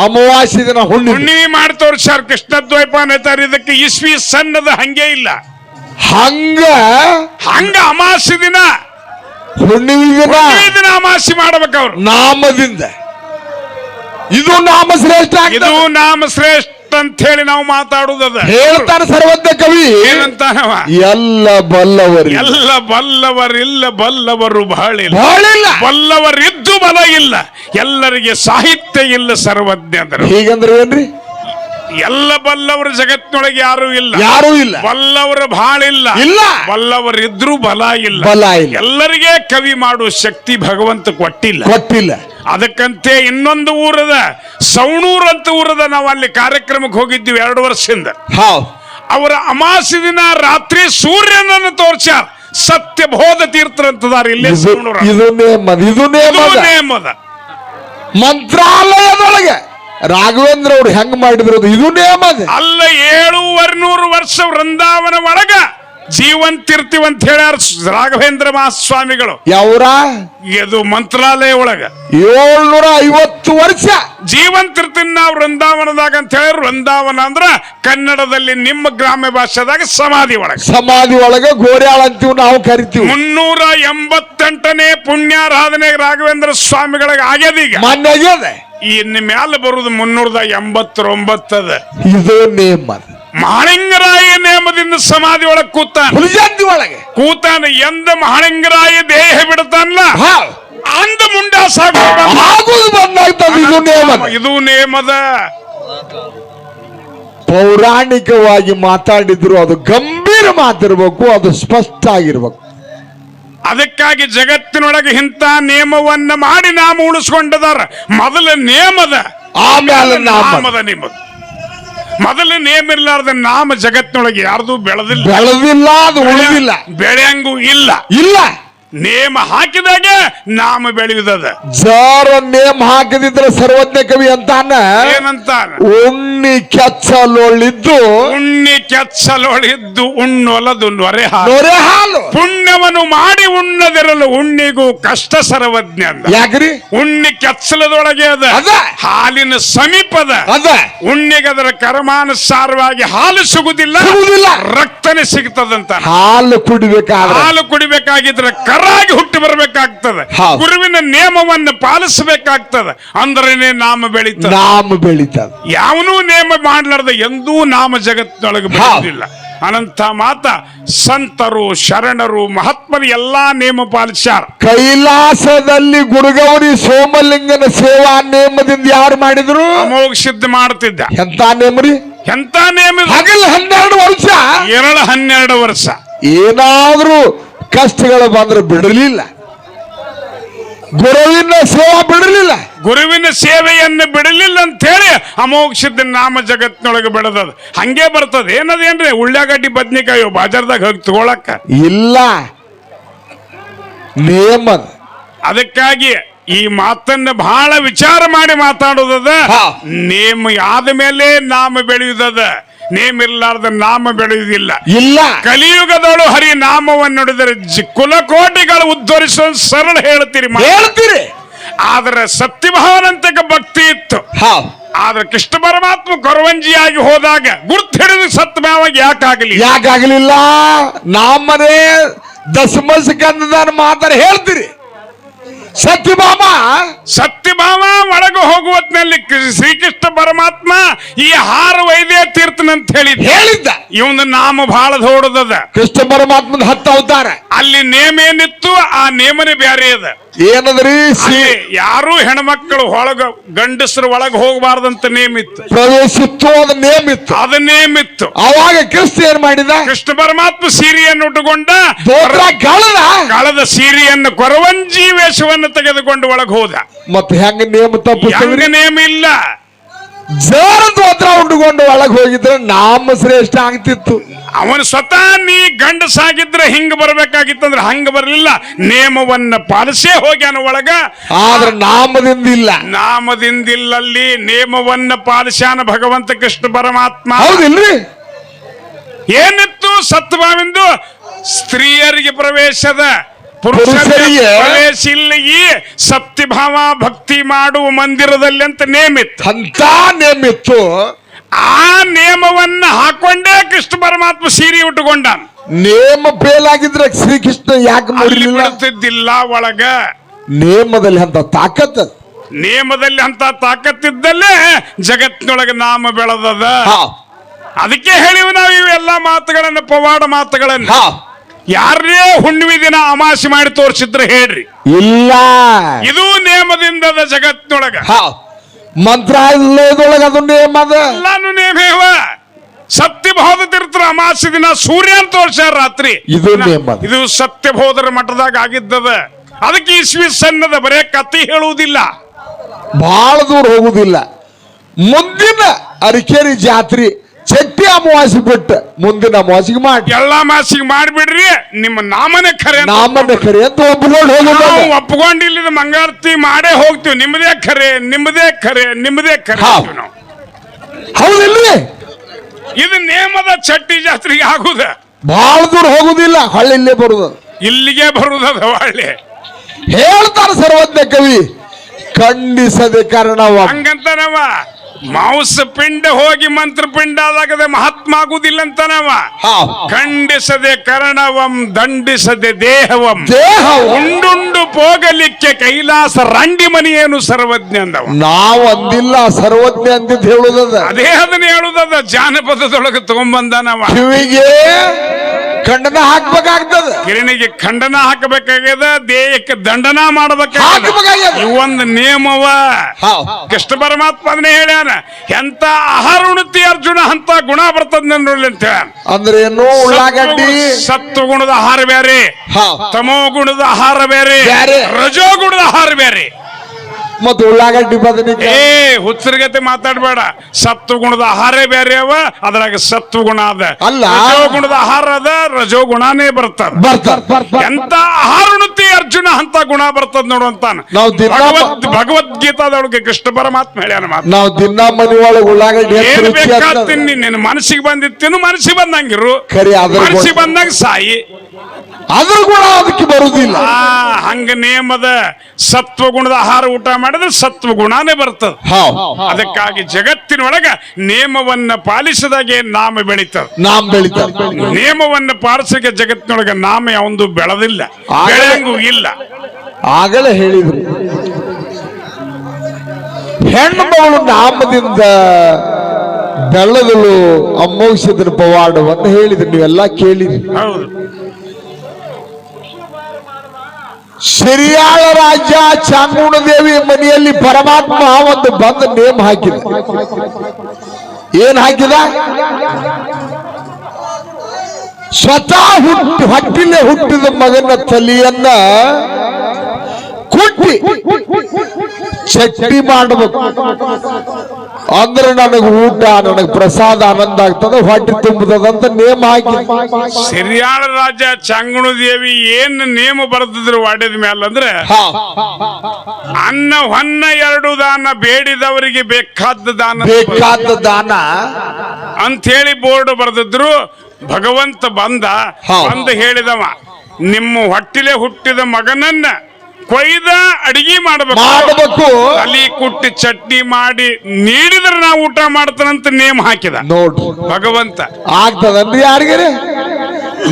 ಅಮಾವಾಸ್ಯ ದಿನ ಹುಣ್ಣಿಮೆ. ಹುಣ್ಣಿಮೆ ಮಾಡಿ ತೋರಿಸ್ಯಾರ ಕೃಷ್ಣ ದ್ವೈಪಾನಾಚಾರ್ಯ ಇದಕ್ಕೆ ಇಸ್ವಿ ಸಣ್ಣದ ಹಂಗೆ ಇಲ್ಲ. ಹಂಗ ಹಂಗ ಅಮಾಸೆ ದಿನ. ಹುಣ್ಣಿಮೆ ದಿನ ಅಮಾಸೆ ಮಾಡ್ಬೇಕು ಅವ್ರು. ನಾಮದಿಂದ. ಇದು ನಾಮ ಶ್ರೇಷ್ಠ ಇದು ನಾಮ ಶ್ರೇಷ್ಠ ಅಂತ ಹೇಳಿ ನಾವು ಮಾತಾಡುದದ ಹೇಳ್ತಾನೆ ಸರ್ವಜ್ಞ ಕವಿ. ಏನಂತಾನವ ಎಲ್ಲ ಬಲ್ಲವರು ಎಲ್ಲ ಬಲ್ಲವರಿಲ್ಲ ಬಲ್ಲವರು ಬಹಳಿಲ್ಲ. ಬಾಳಿಲ್ಲ ಬಲ್ಲವರಿದ್ದು ಬಲ ಇಲ್ಲ. ಎಲ್ಲರಿಗೆ ಸಾಹಿತ್ಯ ಇಲ್ಲ ಸರ್ವಜ್ಞ ಅಂದ್ರೆ. ಹೀಗಂದ್ರೆ ಏನ್ರಿ? ಎಲ್ಲ ಬಲ್ಲವರ ಜಗತ್ತಿನೊಳಗೆ ಯಾರು ಇಲ್ಲ. ಯಾರು ಇಲ್ಲ. ಬಲ್ಲವರು ಬಹಳ ಇಲ್ಲ. ಇಲ್ಲ. ಬಲ್ಲವರಿದ್ರು ಬಲ ಇಲ್ಲ. ಬಲ ಇಲ್ಲ. ಎಲ್ಲರಿಗೆ ಕವಿ ಮಾಡುವ ಶಕ್ತಿ ಭಗವಂತ ಕೊಟ್ಟಿಲ್ಲ. ಕೊಟ್ಟಿಲ್ಲ. ಅದಕ್ಕಂತೆ ಇನ್ನೊಂದು ಊರದ ಸೌಣೂರ್ ಅಂತ ಊರದ ನಾವು ಅಲ್ಲಿ ಕಾರ್ಯಕ್ರಮಕ್ಕೆ ಹೋಗಿದ್ದೀವಿ ಎರಡು ವರ್ಷದಿಂದ. ಹೌದ್ ಅವರ ಅಮಾಸಿ ದಿನ ರಾತ್ರಿ ಸೂರ್ಯನನ್ನು ತೋರ್ಸ ಸತ್ಯ ಬೋಧ ತೀರ್ಥರಂತದಾರ ಇಲ್ಲೇ ಇದು ಸವಣೂರ ಇದು ನೇಮದ ಇದು ನೇಮದ ಮಂತ್ರಾಲಯದೊಳಗೆ. ರಾಘವೇಂದ್ರ ಅವ್ರು ಹೆಂಗ್ ಮಾಡಿದ್ರು ಇದು ನೇಮ ಅಲ್ಲ ಏಳೂವರೆ ನೂರು ವರ್ಷ ವೃಂದಾವನ ಒಳಗ ಜೀವಂತಿರ್ತೀವಿ ಅಂತ ಹೇಳ್ಯಾರ ರಾಘವೇಂದ್ರ ಮಹಾಸ್ವಾಮಿಗಳು. ಯಾವ್ರ? ಇದು ಮಂತ್ರಾಲಯ ಒಳಗ. ಏಳ್ನೂರ ಐವತ್ತು ವರ್ಷ. ಜೀವಂತಿರ್ತೀನಿ ನಾವು ವೃಂದಾವನದಾಗ ಅಂತ ಹೇಳಿ ವೃಂದಾವನ ಅಂದ್ರ ಕನ್ನಡದಲ್ಲಿ ನಿಮ್ಮ ಗ್ರಾಮ್ಯ ಭಾಷೆದಾಗ ಸಮಾಧಿ ಒಳಗ. ಸಮಾಧಿ ಒಳಗ ಗೋರ್ಯಾಳ ಅಂತೀವಿ ನಾವು ಕರಿತೀವಿ. ಮುನ್ನೂರ ಎಂಬತ್ತೆಂಟನೇ ಪುಣ್ಯಾರಾಧನೆ ರಾಘವೇಂದ್ರ ಸ್ವಾಮಿಗಳಿಗೆ ಆಗ್ಯದ ಈಗ. ಮಾನ್ಯ ಆಗ್ಯದ ಇನ್ನು ಮ್ಯಾಲ ಬರುದು ಮುನ್ನೂರದ ಎಂಬತ್ತೊಂಬತ್ತದ. ಇದು ನೇಮದ ಮಹಾಲಿಂಗರಾಯ ನೇಮದಿಂದ ಸಮಾಧಿ ಒಳಗೆ ಕೂತಾನ. ಹುಲಿಜಂತಿ ಒಳಗೆ. ಕೂತಾನ ಎಂದ ಮಹಾಲಿಂಗರಾಯ ದೇಹ ಬಿಡ್ತಾನಲ್ಲ? ಅಂದ ಆಗುದು ಬಂದಾಗ್ತದ ಇದು ನೇಮದ. ಇದು ನೇಮದ. ಪೌರಾಣಿಕವಾಗಿ ಮಾತಾಡಿದ್ರು ಅದು ಗಂಭೀರ ಮಾತಿರ್ಬೇಕು ಅದು ಸ್ಪಷ್ಟ ಆಗಿರ್ಬೇಕು ಅದಕ್ಕಾಗಿ ಜಗತ್ತಿನೊಳಗೆ ಇಂಥ ನೇಮವನ್ನ ಮಾಡಿ ನಾಮ ಉಳಿಸ್ಕೊಂಡದಾರ. ಮೊದಲ ನೇಮದ. ಆಮೇಲೆ ನಾಮ ನಾಮದ ನೇಮದ. ಮೊದಲ ನೇಮ್ ಇರ್ಲಾರ್ದ ನಾಮ ಜಗತ್ತಿನೊಳಗೆ ಯಾರ್ದು ಬೆಳೆದಿಲ್ಲ. ಬೆಳೆದಿಲ್ಲ ಅದು ಉಳಿದಿಲ್ಲ. ಬೆಳೆಯಂಗೂ ಇಲ್ಲ. ಇಲ್ಲ. ನೇಮ ಹಾಕಿದಾಗ ನಾಮ ಬೆಳೆಯುವುದದ ಜಾರ ನೇಮ್ ಹಾಕದಿದ್ರೆ ಸರ್ವಜ್ಞ ಕವಿ ಅಂತಾನ? ಏನಂತ ಉಣ್ಣಿ ಕೆಚ್ಚಲೊಳಿದ್ದು ಉಣ್ಣಿ ಕೆಚ್ಚಲೊಳಿದ್ದು ಉಣ್ಣೊಲದು ನೊರೆ ಹಾಲು. ನೊರೆ ಹಾಲು. ಪುಣ್ಯವನ್ನು ಮಾಡಿ ಉಣ್ಣದಿರಲು ಉಣ್ಣಿಗೂ ಕಷ್ಟ ಸರ್ವಜ್ಞ ಯಾಕ್ರಿ? ಉಣ್ಣಿ ಕೆಚ್ಚಲದೊಳಗೆ ಅದ. ಅದ. ಹಾಲಿನ ಸಮೀಪದ ಅದ. ಉಣ್ಣಿಗೆ ಅದರ ಕರ್ಮಾನುಸಾರವಾಗಿ ಹಾಲು ಸಿಗುದಿಲ್ಲ. ರಕ್ತನೇ ಸಿಗ್ತದಂತ. ಹಾಲು ಕುಡಿಬೇಕಾದ ಹಾಲು ಕುಡಿಬೇಕಾಗಿದ್ರೆ ಕರಾಗಿ ಹುಟ್ಟಿ ಬರಬೇಕಾಗ್ತದೆ. ಗುರುವಿನ ನಿಯಮವನ್ನು ಪಾಲಿಸಬೇಕಾಗ್ತದೆ. ಅಂದ್ರೇನೆ ನಾಮ ಬೆಳೀತದೆ. ನಾಮ ಬೆಳಿತದ. ಯಾವನೂ ನೇಮ ಮಾಡ್ಲಾರ್ದ ಎಂದೂ ನಾಮ ಜಗತ್ತಿನೊಳಗೆ ಹೌದು. ಅನಂತ ಮಾತ ಸಂತರು ಶರಣರು ಮಹಾತ್ಮರು ಎಲ್ಲಾ ನೇಮ ಪಾಲಿಸ್ಯಾರ. ಕೈಲಾಸದಲ್ಲಿ ಗುರುಗೌರಿ ಸೋಮಲಿಂಗನ ಸೇವಾ ನೇಮದಿಂದ ಯಾರು ಮಾಡಿದ್ರು? ಅಮೋಘ ಸಿದ್ಧ ಮಾಡ್ತಿದ್ದ. ಎಂತ ನೇಮ್ರಿ ಎಂತ ನೇಮ? ಹಗಲ್ ಹನ್ನೆರಡು ವರ್ಷ. ಎರಡು ಹನ್ನೆರಡು ವರ್ಷ. ಏನಾದ್ರೂ ಕಷ್ಟಗಳು ಬಂದ್ರೆ ಬಿಡಲಿಲ್ಲ. ಗುರುವಿನ ಸೇವಾ ಬಿಡಲಿಲ್ಲ. ಗುರುವಿನ ಸೇವೆಯನ್ನು ಬಿಡಲಿಲ್ಲ ಅಂತ ಹೇಳಿ ಅಮೋಕ್ಷದ ನಾಮ ಜಗತ್ತಿನೊಳಗೆ ಬೆಳೆದದ ಹಂಗೆ ಬರ್ತದ. ಏನದೇನ್ರಿ ಉಳ್ಳಾಗಡ್ಡಿ ಬದ್ನಿಕಾಯಿ ಬಾಜಾರ್ದಾಗ ಹೋಗಿ ತಗೊಳಕ್ಕ. ಇಲ್ಲ. ನೇಮ. ಅದಕ್ಕಾಗಿ ಈ ಮಾತನ್ನ ಬಹಳ ವಿಚಾರ ಮಾಡಿ ಮಾತಾಡೋದದ. ನೇಮ ಆದ ಮೇಲೆ ನಾಮ ಬೆಳೆಯುವುದದ ನೇಮ ಇರ್ಲಾರ್ದ ನಾಮ ಬೆಳೆಯುವುದಿಲ್ಲ. ಇಲ್ಲ. ಕಲಿಯುಗದಳು ಹರಿ ನಾಮವನ್ನು ನೋಡಿದ್ರೆ ಜಿ- ಕುಲಕೋಟಿಗಳು ಉದ್ಧರಿಸೋ ಸರಳ ಹೇಳ್ತೀರಿ ಹೇಳ್ತೀರಿ. ಆದ್ರೆ ಸತ್ಯಭಾವನಂತಕ ಭಕ್ತಿ ಇತ್ತು. ಆದ್ರೆ ಕೃಷ್ಣ ಪರಮಾತ್ಮ ಕೊರವಂಜಿಯಾಗಿ ಹೋದಾಗ ಗುರ್ತು ಹಿಡಿದು ಸತ್ಯಭಾವ ಯಾಕಾಗಲಿ ಯಾಕಾಗಲಿಲ್ಲ ನಾಮನೇ ದಶಮ ಮಾತಾಡಿ ಹೇಳ್ತೀರಿ. ಸತ್ಯಭಾಮ. ಸತ್ಯಭಾವ ಒಳಗೆ ಹೋಗುವತ್ನಲ್ಲಿ ಶ್ರೀಕೃಷ್ಣ ಪರಮಾತ್ಮ ಈ ಹಾರ ವೈದ್ಯ ತೀರ್ಥನಂತ ಹೇಳಿದ ಹೇಳಿದ್ದ. ಇವನ ನಾಮ ಬಹಳ ದೊಡ್ಡದ ಕೃಷ್ಣ ಪರಮಾತ್ಮದ ಹತ್ತ ಅವತಾರ. ಅಲ್ಲಿ ನೇಮ ಏನಿತ್ತು? ಆ ನೇಮನೇ ಬ್ಯಾರೆ ಅದ. ಏನದ್ರಿ? ಯಾರು ಹೆಣ್ಮಕ್ಳು ಒಳಗ ಗಂಡಸರು ಒಳಗ ಹೋಗಬಾರ್ದಂತ ನೇಮಿತ್ತು ಪ್ರವೇಶಿತ್ತು ಅದ ನೇಮಿತ್ತು ಇತ್ತು. ಅದ ನೇಮಿತ್ತು ಅವಾಗ ಕ್ರಿಸ್ತ ಏನ್ ಮಾಡಿದ? ಕೃಷ್ಣ ಪರಮಾತ್ಮ ಸೀರೆಯನ್ನು ಉಟ್ಟುಕೊಂಡ ಕಳದ ಕಳೆದ ಸೀರೆಯನ್ನು ಕೊರವಂಜಿ ವೇಷವನ್ನು ತೆಗೆದುಕೊಂಡು ಒಳಗೆ ಹೋದ. ಮತ್ತೆ ಹೆಂಗ ನೇಮ ತಪ್ಪ ಹೆಂಗ ನೇಮ ಇಲ್ಲ. ಜೋರ ಹತ್ರ ಉಂಡುಕೊಂಡು ಒಳಗೆ ಹೋಗಿದ್ರೆ ನಾಮ ಶ್ರೇಷ್ಠ ಆಗ್ತಿತ್ತು. ಅವನು ಸ್ವತಃ ನೀ ಗಂಡಸಾಗಿದ್ರೆ ಹಿಂಗ ಬರ್ಬೇಕಾಗಿತ್ತಂದ್ರೆ ಹಂಗ ಬರಲಿಲ್ಲ. ನೇಮವನ್ನ ಪಾಲಿಸೇ ಹೋಗ್ಯಾನ ಒಳಗ. ಆದ್ರೆ ನಾಮದಿಂದಿಲ್ಲ. ನಾಮದಿಂದಿಲ್ಲಲ್ಲಿ ನೇಮವನ್ನ ಪಾಲಿಸ್ಯಾನ ಭಗವಂತ ಕೃಷ್ಣ ಪರಮಾತ್ಮ. ಹೌದಿಲ್ರಿ ಏನಿತ್ತು ಸತ್ಯಭಾವಿಂದು ಸ್ತ್ರೀಯರಿಗೆ ಪ್ರವೇಶದ ಪುರುಷರಿಗೆ ಪುರುಷರಿಗೆ ಪ್ರವೇಶ ಇಲ್ಲ ಈ ಸತ್ಯಭಾವ ಭಕ್ತಿ ಮಾಡುವ ಮಂದಿರದಲ್ಲಿ ಅಂತ ನೇಮಿತ್ತು ಅಂತ ನೇಮಿತ್ತು ಆ ನೇಮವನ್ನ ಹಾಕೊಂಡೇ ಕೃಷ್ಣ ಪರಮಾತ್ಮ ಸೀರೆ ಉಟ್ಟುಕೊಂಡ ನೇಮ ಫೇಲ್ ಆಗಿದ್ರೆ ಶ್ರೀಕೃಷ್ಣ ಯಾಕೆ ಬಿಡುತ್ತಿದ್ದಿಲ್ಲ ಒಳಗ. ನೇಮದಲ್ಲಿ ಅಂತ ತಾಕತ್. ನೇಮದಲ್ಲಿ ಅಂತ ತಾಕತ್ತಿದ್ದಲ್ಲೇ ಜಗತ್ತಿನೊಳಗೆ ನಾಮ ಬೆಳೆದದ. ಅದಕ್ಕೆ ಹೇಳಿವು ನಾವು ಇವೆಲ್ಲ ಮಾತುಗಳನ್ನು ಪವಾಡ ಮಾತುಗಳನ್ನ. ಯಾರೇ ಹುಣ್ಣಿಮೆ ದಿನ ಅಮಾಸಿ ಮಾಡಿ ತೋರಿಸಿದ್ರೆ ಹೇಳ್ರಿ. ಇಲ್ಲ. ಇದು ನೇಮದಿಂದದ ಜಗತ್ತಿನೊಳಗ. ಮಂತ್ರಾಲಯದೊಳಗ ಅದು ನೇಮ ಅದ. ಎಲ್ಲಾನು ನೇಮೇವ ಸತ್ಯಬೋಧ ತೀರ್ಥರ ಅಮಾಸಿ ದಿನ ಸೂರ್ಯ ಅಂತ ತೋರ್ಸ್ಯಾರ ರಾತ್ರಿ. ಇದು ನೇಮ ಅದ. ಇದು ಸತ್ಯಬೋಧರ ಮಠದಾಗ ಆಗಿದ್ದದ. ಅದಕ್ಕೆ ಇಸ್ವಿ ಸಣ್ಣದ ಬರೇ ಕಥೆ ಹೇಳುವುದಿಲ್ಲ. ಬಹಳ ದೂರ ಹೋಗುವುದಿಲ್ಲ ಮುಂದಿನ ಅರಿಕೇರಿ ಜಾತ್ರೆ ಚಟ್ಟಿ ಅಮಾವಾಸಿ ಬಿಟ್ಟು ಮುಂದಿನ ಅಮಾವಾಸಿಗೆ ಮಾಡಿ. ಎಲ್ಲಾ ಮಾಸಿಗೆ ಮಾಡಿಬಿಡ್ರಿ ನಿಮ್ಮ ನಾಮನೆ ಖರೆ ಅಂತ ನಾಮನ ಕರೆ ಅಂತ ಒಪ್ಪಿಕೊಂಡು ನಾವು ಇಲ್ಲಿ ಒಪ್ಕೊಂಡಿಲ್ಲದ ಮಂಗಾರತಿ ಮಾಡೇ ಹೋಗ್ತೀವಿ. ನಿಮ್ಮದೇ ಖರೆ ನಿಮ್ಮದೇ ಖರೆ ನಿಮ್ಮದೇ ಖರೆ ಹೌದು. ಅಂತೀವಿ ನಾವು. ಹೌದಿಲ್ರಿ? ಇದು ನೇಮದ ಚಟ್ಟಿ ಜಾತ್ರೆಗೆ ಆಗುದ. ಬಹಳ ದೂರ ಹೋಗುದಿಲ್ಲ ಹಳ್ಳಿಲ್ಲೇ ಬರುದು. ಇಲ್ಲಿಗೆ ಬರುದದ ಹಳ್ಳಿ. ಹೇಳ್ತಾರ ಸರ್ವಜ್ಞ ಕವಿ ಖಂಡಿಸದೆ ಕಾರಣವ. ಹಂಗಂತನವ. ಮಾಂಸ ಪಿಂಡ ಹೋಗಿ ಮಂತ್ರ ಪಿಂಡ ಆದಾಗದೆ ಮಹಾತ್ಮ ಆಗುದಿಲ್ಲ ಅಂತನವ. ಖಂಡಿಸದೆ ಕರ್ಣವಂ ದಂಡಿಸದೆ ದೇಹವಂ. ದೇಹ ಉಂಡುಂಡು ಹೋಗಲಿಕ್ಕೆ ಕೈಲಾಸ ರಂಡಿ ಮನೆಯೇನು ಸರ್ವಜ್ಞ ಅಂದವ? ನಾವು ಅಂದಿಲ್ಲ ಸರ್ವಜ್ಞ ಅಂದಿದ್ದು ಹೇಳುದದ. ಅದೇ ಅದನ್ನ ಹೇಳುದದ. ಜಾನಪದದೊಳಗೆ ತಗೊಂಬಂದನವ. ಕಿವಿಗೆ ಖಂಡನ ಹಾಕ್ಬೇಕಾಗ್ತದ. ಕಿರಣಿಗೆ ಖಂಡನ ಹಾಕಬೇಕಾಗ್ಯದ ದೇಹಕ್ಕೆ ದಂಡನ ಮಾಡಬೇಕಾಗ್ಯದ. ಈ ಇವೊಂದು ನಿಯಮವ. ಕೃಷ್ಣ ಪರಮಾತ್ಮ ಅದನ್ನೇ ಹೇಳ್ಯಾನ. ಎಂತ ಆಹಾರ ಉಣತಿ ಅರ್ಜುನ ಅಂತ ಗುಣ ಬರ್ತದ ನೋಡ್ಲಿ ಅಂತ. ಅಂದ್ರೆ ಏನು ಉಳ್ಳಾಗಡ್ಡಿ. ಸತ್ವ ಗುಣದ ಆಹಾರ ಬೇರೆ. ತಮೋ ಗುಣದ ಆಹಾರ ಬೇರೆ. ರಜೋ ಗುಣದ ಆಹಾರ ಬೇರೆ. ಮತ್ತು ಉಳ್ಳಾಗಡ್ಡಿ ಬದನಿಕಾಯಿ ಏ ಹುಚ್ಚರಿಗತೆ ಮಾತಾಡಬೇಡ. ಸತ್ವ ಗುಣದ ಆಹಾರ ಬೇರೆ ಅವ ಅದ್ರಾಗ ಸತ್ವ ಗುಣ ಅದ. ಅಲ್ಲ. ರಜೋ ಗುಣದ ಆಹಾರ ಅದ ರಜೋ ಗುಣನೇ ಬರ್ತದ ಬರ್ತಾರ ಎಂತ ಆಹಾರ ಉಣತಿ ಅರ್ಜುನ ಅಂತ ಗುಣ ಬರ್ತದ ನೋಡು ಅಂತಾನ. ನಾವು ದಿನ ಭಗವದ್ ಭಗವದ್ಗೀತಾದೊಳಗೆ ಕೃಷ್ಣ ಪರಮಾತ್ಮ ಹೇಳ್ಯಾನ ಮಾತು. ನಾವು ದಿನ ಮನಿ ಒಳಗೆ ಉಳ್ಳಾಗಡ್ಡಿ ಏನ್ ರುಚಿ ಬೇಕಾದ್ ಆಗ್ತದ. ತಿನ್ನಿ ನಿನ್ನ ಮನಸ್ಸಿಗೆ ಬಂದಿತ್ತೇನು ಮನಸ್ಸಿಗೆ ಬಂದಂಗಿರು ಖರೆ ಅದ್ರ ಗುಣ- ಮನಸ್ಸಿಗೆ ಬಂದಂಗ ಸಾಯಿ. ಅದ್ರ ಗುಣ ಅದಕ್ಕೆ ಬರುವುದಿಲ್ಲ. ಹಂಗ ನೇಮದ ಸತ್ವ ಗುಣದ ಆಹಾರ ಊಟ ಮಾಡಿದ್ರೆ ಸತ್ವ ಗುಣಾನೇ ಬರ್ತದ ಅದಕ್ಕಾಗಿ ಜಗತ್ತಿನೊಳಗ ನಿಯಮವನ್ನ ಪಾಲಿಸಿದಾಗೆ ನಾಮ ಬೆಳೀತದ. ನಾಮ ಬೆಳೀತ ನಿಯಮವನ್ನ ಪಾಲಿಸಿಗೆ ಜಗತ್ತಿನೊಳಗ ನಾಮ ಯಾವೊಂದು ಬೆಳೆದಿಲ್ಲ. ಬೆಳೆಯಂಗೂ ಇಲ್ಲ. ಆಗಲೇ ಹೇಳಿದ್ರು. ಹೆಣ್ಣು ಮಗಳು ನಾಮದಿಂದ ಬೆಳ್ಳದಲು ಅಮೋಘಸಿದ್ರ ಪವಾಡವನ್ನು ಹೇಳಿದ್ರು. ನೀವೆಲ್ಲ ಕೇಳಿರಿ. ಹೌದು ಸಿರಿಯಾಳ ರಾಜ್ಯ ಚಾಮುಂಡದೇವಿ ಮನೆಯಲ್ಲಿ ಪರಮಾತ್ಮ ಒಂದು ಬಂದ ನೇಮ್ ಹಾಕಿದ. ಏನ್ ಹಾಕಿದ? ಸ್ವತಃ ಹುಟ್ಟಿ ಹಟ್ಟಿಲೆ ಹುಟ್ಟಿದ ಮಗನ ತಲೆಯನ್ನ ಕುಟ್ಟಿ ಚಟ್ಟಿ ಮಾಡಬೇಕು. ಅಂದ್ರೆ ನನಗೆ ಊಟ ನನಗೆ ಪ್ರಸಾದ ಆನಂದ ಆಗ್ತದೆ ಹೊಟ್ಟೆ ತುಂಬುತ್ತದಂತ ನೇಮ ಹಾಕಿ. ಸಿರಿಯಾಳ ರಾಜ ಚಂಗಣು ದೇವಿ ಏನ್ ನೇಮ ಬರ್ತದ್ರಿ ವಾಡ್ಯದ ಮೇಲೆ ಅಂದ್ರೆ ಅನ್ನ ಹೊನ್ನ ಎರಡು ದಾನ ಬೇಡಿದವರಿಗೆ ಬೇಕಾದ ದಾನ ಬೇಕಾದ ದಾನ. ಅಂತ ಹೇಳಿ ಬೋರ್ಡ್ ಬರೆದಿದ್ರು ಭಗವಂತ ಬಂದ ಅಂತ ಬಂದ ಹೇಳಿದವ ನಿಮ್ಮ ಹೊಟ್ಟಿಲೆ ಹುಟ್ಟಿದ ಮಗನನ್ನ ಕೊಯ್ದ ಅಡಿಗೆ ಮಾಡಬೇಕು. ಮಾಡಬೇಕು. ಅಲ್ಲಿ ಕುಟ್ಟಿ ಚಟ್ನಿ ಮಾಡಿ ನೀಡಿದ್ರೆ ನಾವು ಊಟ ಮಾಡ್ತಾನಂತ ನೇಮ್ ಹಾಕಿದ. ನೋಡ್ರಿ ಭಗವಂತ. ಆಗ್ತದನ್ರಿ ಯಾರಿಗೆ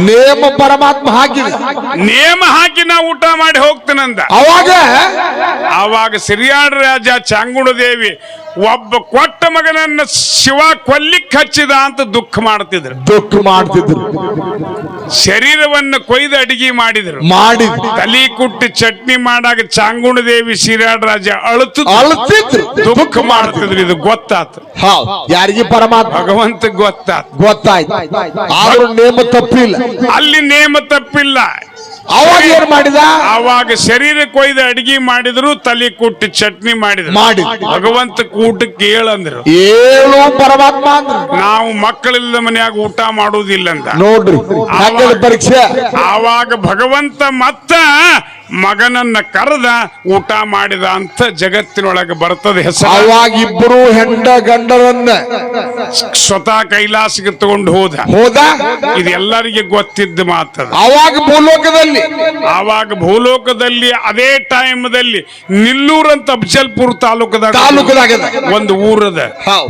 ನೇಮ ಪರಮಾತ್ಮ ಹಾಕಿ ನೇಮ ಹಾಕಿ ನಾ ಊಟ ಮಾಡಿ ಹೋಗ್ತಾನಂದ. ಅವಾಗ? ಅವಾಗ ಸಿರಿಯಾಡ ರಾಜ ಚಾಂಗುಣ ದೇವಿ ಒಬ್ಬ ಕೊಟ್ಟ ಮಗನನ್ನ ಶಿವ ಕೊಲ್ಲಿಕ್ ಹಚ್ಚಿದ ಅಂತ ದುಃಖ ಮಾಡ್ತಿದ್ರು. ದುಃಖ ಮಾಡ್ತಿದ್ರು. ಶರೀರವನ್ನು ಕೊಯ್ದು ಅಡಿಗೆ ಮಾಡಿದ್ರು. ಮಾಡಿ ತಲಿ ಕುಟ್ಟಿ ಚಟ್ನಿ ಮಾಡಾಗ ಚಾಂಗುಣ ದೇವಿ ಶಿರಾಡ್ ರಾಜ ಅಳುತ್ತು ಅಳ್ತಿದ್ರು ದುಃಖ ಮಾಡ್ತಿದ್ರು. ಇದು ಗೊತ್ತಾತು. ಯಾರಿಗೆ ಪರಮಾತ್ಮ? ಭಗವಂತ ಗೊತ್ತಾತು. ಗೊತ್ತಾಯ್ತು. ಆದ್ರೂ ನೇಮ ತಪ್ಪಿಲ್ಲ. ಅಲ್ಲಿ ನೇಮ ತಪ್ಪಿಲ್ಲ. ಅವಾಗ ಏನ್ ಮಾಡಿದ? ಆವಾಗ ಶರೀರ ಕೊಯ್ದು ಅಡಿಗೆ ಮಾಡಿದ್ರು ತಲೆ ಕುಟ್ಟಿ ಚಟ್ನಿ ಮಾಡಿದ್ರು. ಮಾಡಿ. ಭಗವಂತ ಕೂಟ ಹೇಳಂದ್ರು ಏಳು ಪರಮಾತ್ಮ ಅಂದ್ರ. ನಾವು ಮಕ್ಕಳಿಲ್ಲದ ಮನೆಯಾಗ ಊಟ ಮಾಡುವುದಿಲ್ಲ ಅಂತ. ನೋಡ್ರಿ ಪರೀಕ್ಷೆ. ಆವಾಗ ಭಗವಂತ ಮತ್ತ ಮಗನನ್ನ ಕರೆದ ಊಟ ಮಾಡಿದ ಅಂತ ಜಗತ್ತಿನೊಳಗೆ ಬರ್ತದೆ ಹೆಸರು. ಅವಾಗ ಇಬ್ಬರು ಹೆಂಡ ಗಂಡರನ್ನ ಸ್ವತಃ ಕೈಲಾಸಕ್ಕೆ ತಗೊಂಡು ಹೋದ. ಹೋದ? ಇದೆಲ್ಲರಿಗೆ ಗೊತ್ತಿದ್ದ ಮಾತದ ಅವಾಗ ಭೂಲೋಕದಲ್ಲಿ? ಆವಾಗ ಭೂಲೋಕದಲ್ಲಿ ಅದೇ ಟೈಮ್ದಲ್ಲಿ ನಿಲ್ಲೂರ್ ಅಂತ ಅಫಜಲ್ಪುರ್ ತಾಲೂಕದಾಗ ತಾಲೂಕದಾಗ ಒಂದು ಊರದ.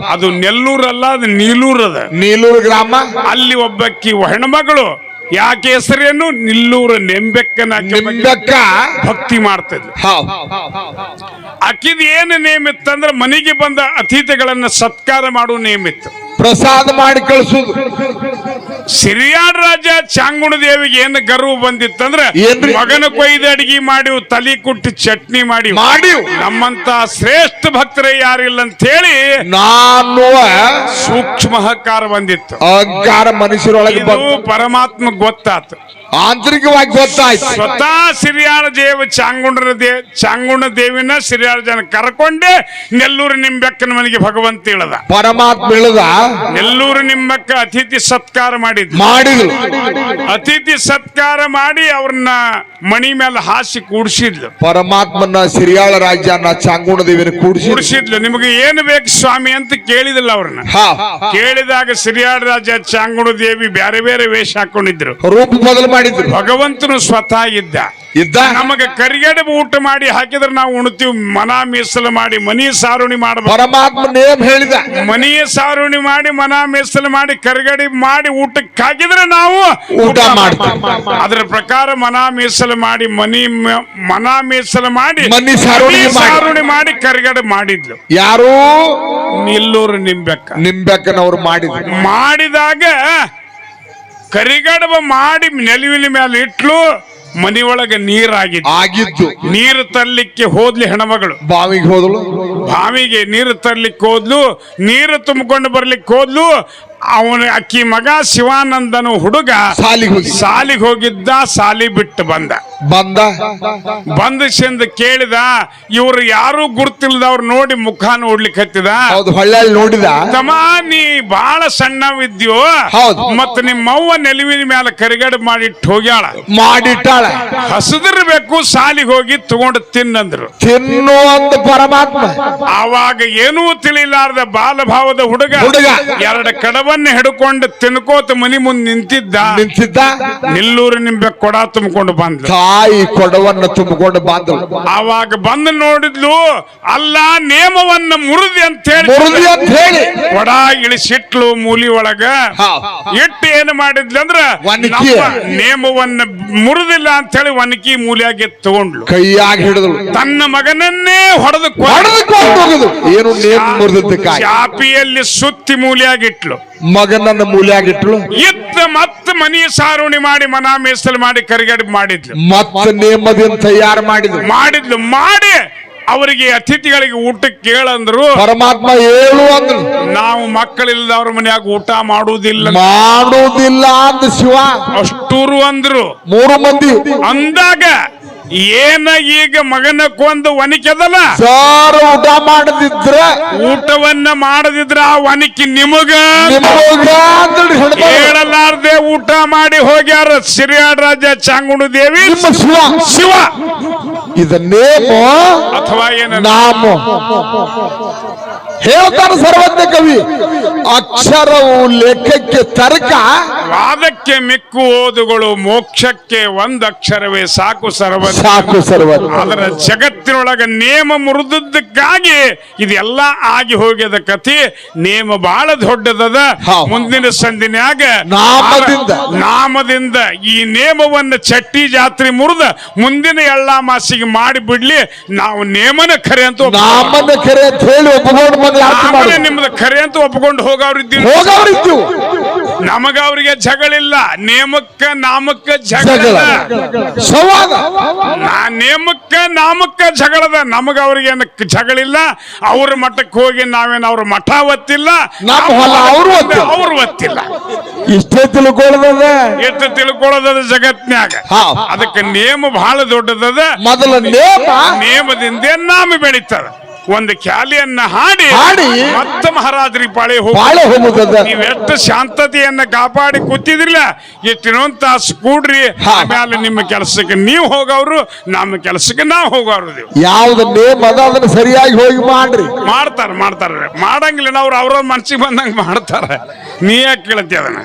ಅದು ನೆಲ್ಲೂರಲ್ಲ ಅದು ನೀಲೂರದ. ನೀಲೂರು ಗ್ರಾಮ? ಅಲ್ಲಿ ಒಬ್ಬಕ್ಕಿ ಹೆಣ್ಮಗಳು ಯಾಕೆ ಹೆಸರೇನು? ನಿಲ್ಲೂರ ನೆಂಬೆಕ್ಕನ ನಿಂಬೆಕ್ಕ? ಭಕ್ತಿ ಮಾಡ್ತಿದ್ಲು. ಹೌದು ಏನು ಏನು ನೇಮಿತ್ತಂದ್ರೆ ಮನೆಗೆ ಬಂದ ಅತಿಥಿಗಳನ್ನ ಸತ್ಕಾರ ಮಾಡುವ ನೇಮಿತ್ತು. ಪ್ರಸಾದ ಮಾಡಿ ಕಳಿಸುದು. ಸಿರಿಯಾಡ್ ರಾಜ ಚಾಂಗುಣ ದೇವಿಗೆ ಏನ್ ಗರ್ವ ಬಂದಿತ್ತಂದ್ರ? ಮಗನ ಕೊಯ್ದು ಅಡಿಗೆ ಮಾಡಿ ತಲಿ ಕುಟ್ಟಿ ಚಟ್ನಿ ಮಾಡಿ ಮಾಡಿ ನಮ್ಮಂತ ಶ್ರೇಷ್ಠ ಭಕ್ತರೇ ಯಾರಿಲ್ಲ ಅಂತ ಹೇಳಿ ನಾನು ಸೂಕ್ಷ್ಮಹಕಾರ ಬಂದಿತ್ತು. ಅಹಂಕಾರ ಮನುಷ್ಯರೊಳಗೆ ಪರಮಾತ್ಮ ಗೊತ್ತಾತು. ಆಂತರಿಕವಾಗಿ ಗೊತ್ತಾಯ್ತು. ಸ್ವತಃ ಸಿರಿಯಾಳ ದೇವ ಚಾಂಗುಂಡ್ರ ದೇ ಚಾಂಗುಣ ದೇವಿನ ಸಿರಿಯಾಳ ಜನ ಕರ್ಕೊಂಡೆ ನೆಲ್ಲೂರು ನಿಂಬೆಕ್ಕನ ಮನೆಗೆ ಭಗವಂತ ಇಳದ. ಪರಮಾತ್ಮ ಇಳದ. ನೆಲ್ಲೂರು ನಿಂಬಕ್ಕ ಅತಿಥಿ ಸತ್ಕಾರ ಮಾಡಿದ್ ಮಾಡಿದ್ರು ಅತಿಥಿ ಸತ್ಕಾರ ಮಾಡಿ ಅವ್ರನ್ನ ಮಣಿ ಮೇಲೆ ಹಾಸಿ ಕೂಡಿಸಿದ್ಲು. ಪರಮಾತ್ಮನ ಸಿರಿಯಾಳ ರಾಜ್ಯನ ಚಾಂಗುಣ ದೇವಿನ ಕೂಡಿಸಿ ಕೂಡಿಸಿದ್ಲು. ನಿಮಗೆ ಏನು ಬೇಕು ಸ್ವಾಮಿ ಅಂತ ಕೇಳಿದಿಲ್ಲ ಅವ್ರನ್ನ. ಕೇಳಿದಾಗ ಸಿರಿಯಾಳ ರಾಜ ಚಾಂಗುಣ ದೇವಿ ಬೇರೆ ಬೇರೆ ವೇಷ ಹಾಕೊಂಡಿದ್ರು. ರೂಪ ಬದಲು ಮಾಡಿದ್ರು. ಭಗವಂತನು ಸ್ವತಃ ಇದ್ದ. ಇದ್ದ? ನಮಗೆ ಕರಿಗಡೆ ಊಟ ಮಾಡಿ ಹಾಕಿದ್ರೆ ನಾವು ಉಣ್ತೀವಿ ಮನ ಮೀಸಲು ಮಾಡಿ ಮನಿ ಸಾರುಣಿ ಮಾಡಬೇಕು ಹೇಳಿದ. ಮನೆಯ ಸಾರುಣಿ ಮಾಡಿ ಮನ ಮೀಸಲು ಮಾಡಿ ಕರಿಗಡಿ ಮಾಡಿ ಊಟಕ್ಕೆ ಹಾಕಿದ್ರೆ ನಾವು ಊಟ ಮಾಡ್ತೀವಿ. ಅದರ ಪ್ರಕಾರ ಮನ ಮೀಸಲು ಮಾಡಿ ಮನಿ ಮನ ಮೀಸಲು ಮಾಡಿ ಮನಿ ಸಾರುಣಿ ಮಾಡಿ. ಸಾರುಣಿ ಮಾಡಿ ಕರಿಗಡೆ ಮಾಡಿದ್ಲು. ಯಾರು? ನಿಲ್ಲೂರು ನಿಂಬೆಕ್ಕ. ನಿಂಬೆಕ್ಕನವ್ರು ಮಾಡಿದ್ರು. ಮಾಡಿದಾಗ ಕರಿಗಡಬ ಮಾಡಿ ನೆಲವಿನ ಮೇಲೆ ಇಟ್ಲು ಮನಿಯೊಳಗೆ ನೀರಾಗಿತ್ತು. ಆಗಿದ್ದು ನೀರು ತರ್ಲಿಕ್ಕೆ ಹೋದ್ಲಿ ಹೆಣ್ಮಗಳು. ಬಾವಿಗೆ ಹೋದಳು ಬಾವಿಗೆ ನೀರು ತರ್ಲಿಕ್ಕೆ ಹೋದ್ಲು ನೀರು ತುಂಬಿಕೊಂಡು ಬರ್ಲಿಕ್ಕೆ ಹೋದ್ಲು ಅವನ ಅಕ್ಕಿ ಮಗ ಶಿವಾನಂದನು ಹುಡುಗ ಸಾಲಿಗೆ ಹೋಗಿ. ಸಾಲಿಗೆ ಹೋಗಿದ್ದ ಸಾಲಿ ಬಿಟ್ಟು ಬಂದ. ಬಂದ? ಬಂದ ಚೆಂದ ಕೇಳಿದ ಇವ್ರು ಯಾರು ಗುರ್ತಿಲ್ದವ್ರು ನೋಡಿ ಮುಖ ನೋಡ್ಲಿಕ್ಕೆ ಹತ್ತಿದ. ಹೊಳ್ಳಿ ನೋಡಿದ. ತಮ್ಮ ನೀ ಬಾಳ ಸಣ್ಣವಿದ್ಯೋ? ಹೌದು. ಮತ್ತ ನಿಮ್ಮವ್ವ ನೆಲುವಿನ ಮೇಲೆ ಕರಿಗಡ ಮಾಡಿಟ್ಟು ಹೋಗ್ಯಾಳ. ಮಾಡಿಟ್ಟಾಳ. ಹಸದಿರ್ಬೇಕು ಸಾಲಿಗೆ ಹೋಗಿ ತಗೊಂಡು ತಿನ್ನಂದ್ರು. ತಿನ್ನು ಒಂದು ಪರಮಾತ್ಮ. ಆವಾಗ ಏನೂ ತಿಳಿಲಾರದ ಬಾಲಭಾವದ ಹುಡುಗ. ಹುಡುಗ. ಎರಡು ಕಡಬ ಕೊಡವನ್ನ ಹಿಡ್ಕೊಂಡು ತಿನ್ಕೋತ ಮನಿ ಮುಂದೆ ನಿಂತಿದ್ದ ನಿಂತಿದ್ದ? ನಿಲ್ಲೂರು ನಿಂಬೆ ಕೊಡ ತುಂಬಿಕೊಂಡು ಬಂದ ತಾಯಿ ಕೊಡವನ್ನ ತುಂಬಿಕೊಂಡು ಬಂದಳು. ಆವಾಗ ಬಂದು ನೋಡಿದ್ಲು ಅಲ್ಲ ನೇಮವನ್ನ ಮುರಿದಿ ಅಂತ ಹೇಳಿ ಮುರುದಿ ಅಂತ ಹೇಳಿ. ಕೊಡ ಇಳಿಸಿಟ್ಲು ಮೂಲಿ ಒಳಗ. ಇಟ್ಟು ಏನ್ ಮಾಡಿದ್ಲು ಅಂದ್ರ ಒನಕಿ. ನೇಮವನ್ನ ಮುರಿದಿಲ್ಲ ಅಂತ ಹೇಳಿ ಒನಕಿ ಮೂಲಿಯಾಗಿ ತಗೊಂಡ್ಲು ಕೈಯಾಗ ಹಿಡಿದಳು. ತನ್ನ ಮಗನನ್ನೇ ಹೊಡೆದು ಏನು ನೇಮ್ ಮುರಿದದ್ದಕ್ಕಾಗಿ? ಚಾಪಿಯಲ್ಲಿ ಸುತ್ತಿ ಮೂಲಿಯಾಗಿಟ್ಲು ಮಗನನ್ನ ಆಗಿಟ್ಲು ಇತ್ತ ಮತ್ತ ಮನಿ ಸಾರುಣಿ ಮಾಡಿ ಮನ ಮೀಸಲು ಮಾಡಿ ಕರಿಗಡಿ ಮಾಡಿದ್ಲು. ಮತ್ತ ನೇಮದಿಂದ ತಯಾರು ಮಾಡಿದ್ಲು ಮಾಡಿದ್ಲು. ಮಾಡಿ ಅವರಿಗೆ ಅತಿಥಿಗಳಿಗೆ ಊಟ ಕೇಳಂದ್ರು. ಪರಮಾತ್ಮ ಹೇಳು ಅಂದ್ರು. ನಾವು ಮಕ್ಕಳಿಲ್ಲದವ್ರ ಮನೆಯಾಗ ಊಟ ಮಾಡುವುದಿಲ್ಲ. ಮಾಡುವುದಿಲ್ಲ ಅಂದ ಶಿವ. ಅಷ್ಟೂರು ಅಂದ್ರು. ಮೂರು ಮಂದಿ. ಅಂದಾಗ ಏನ ಈಗ ಮಗನ ಕೊಂದು ಒನಿಕೆದಲ್ಲ ಸಾರ ಊಟ ಮಾಡದಿದ್ರ ಊಟವನ್ನ ಮಾಡದಿದ್ರ ಆ ಒನಿಕೆ ನಿಮಗ. ಹೇಳಲಾರ್ದೆ ಊಟ ಮಾಡಿ ಹೋಗ್ಯಾರ. ಸಿರಿಯಾಡ ರಾಜ ಚಾಂಗುಣು ದೇವಿ. ಶಿವ. ಶಿವ ಇದ ನೇಮ ಅಥವಾ ಏನ ನಾಮ. ಹೇಳ್ತಾನೆ ಸರ್ವಜ್ಞ ಕವಿ ಅಕ್ಷರವು ಲೆಕ್ಕಕ್ಕೆ ತರ್ಕ. ವಾದಕ್ಕೆ ಮಿಕ್ಕು ಓದುಗಳು ಮೋಕ್ಷಕ್ಕೆ ಒಂದ್ ಅಕ್ಷರವೇ ಸಾಕು ಸರ್ವ ಸಾಕು ಸರ್ವ ಅದರ ಜಗತ್ತಿನೊಳಗ ನೇಮ ಮುರಿದದ್ದಕ್ಕಾಗಿ ಇದೆಲ್ಲ ಆಗಿ ಹೋಗಿದ ಕಥೆ. ನೇಮ ಬಹಳ ದೊಡ್ಡದದ. ಮುಂದಿನ ಸಂದಿನ್ಯಾಗ ನಾಮದಿಂದ. ನಾಮದಿಂದ ಈ ನೇಮವನ್ನ ಚಟ್ಟಿ ಜಾತ್ರೆ ಮುರಿದ ಮುಂದಿನ ಎಳ್ಳ ಮಾಸಿಗೆ ಮಾಡಿ ಬಿಡ್ಲಿ ನಾವು ನೇಮನ ಖರೆ ಅಂತ ನಾಮನ ಕೆರೆ ಅಂತ ಹೇಳಿ ಒಪ್ಪಿಕೊಂಡು ಬಂದು ಯಾಕೆ ನಿಮ್ದು ಖರೆ ಅಂತ ಒಪ್ಕೊಂಡು ಹೋಗವ್ರಿದ್ದೀವಿ ಹೋಗವ್ರಿದ್ದು. ನಮಗ ಅವ್ರಿಗೆ ಜಗಳಿಲ್ಲ ನೇಮಕ್ಕ ನಾಮಕ್ಕ ಜಗಳ ಜಗಳ. ಸಂವಾದ ನಾ ನೇಮಕ್ಕ ನಾಮಕ್ಕ ಜಗಳದ ನಮಗ ಅವ್ರಿಗೆ ಜಗಳಿಲ್ಲ? ಅವ್ರ ಮಠಕ್ಕೆ ಹೋಗಿ ನಾವೇನು ಅವ್ರ ಮಠ ಒತ್ತಿಲ್ಲ? ನಮ್ಮ ಹೊಲ ಅವ್ರು ಒತ್ತಿಲ್ಲ. ಅವ್ರು ಒತ್ತಿಲ್ಲ. ಇಷ್ಟೇ ತಿಳ್ಕೊಳ್ಳೋದ ಎಷ್ಟು ತಿಳ್ಕೊಳ್ಳೋದದ ಜಗತ್ನ್ಯಾಗ? ಹಾ. ಅದಕ್ಕೆ ನೇಮ ಬಹಳ ದೊಡ್ಡದದ. ಮೊದಲ ನೇಮ. ನೇಮದಿಂದ ನಾಮ ಬೆಳೀತಾರ. ಒಂದು ಖ್ಯಾಲಿಯನ್ನ ಹಾಡಿ ಹಾಡಿ. ಮತ್ತೆ ಮಹಾರಾಜರಿಗೆ ಪಾಳೆ ಹೋಗಿ. ಬಾಳೆ ಹೋಗುದದ. ನೀವ್ ಎಷ್ಟು ಶಾಂತತೆಯನ್ನ ಕಾಪಾಡಿ ಕೂತಿದ್ರಿಲ್ಲ? ಎಷ್ಟು ಇನ್ನೊಂದ್ ತಾಸು ಕೂಡ್ರಿ. ಆಮೇಲೆ ನಿಮ್ಮ ಕೆಲಸಕ್ಕೆ ನೀವು ಹೋಗವ್ರು ನಮ್ಮ ಕೆಲಸಕ್ಕೆ ನಾವು ಹೋಗವ್ರು ಯಾವ್ದು ನೇಮ್ ಅದ ಅದನ್ನ ಸರಿಯಾಗಿ ಹೋಗಿ ಮಾಡ್ರಿ. ಮಾಡ್ತಾರ ಮಾಡ್ತಾರ. ಮಾಡಂಗಿಲ್ಲ ಅವ್ರು ಅವ್ರ ಮನ್ಸಿಗೆ ಬಂದಂಗ ಮಾಡ್ತಾರ. ನೀ ಯಾಕೆ ಕೇಳ್ತಿ ಅದನ್ನ?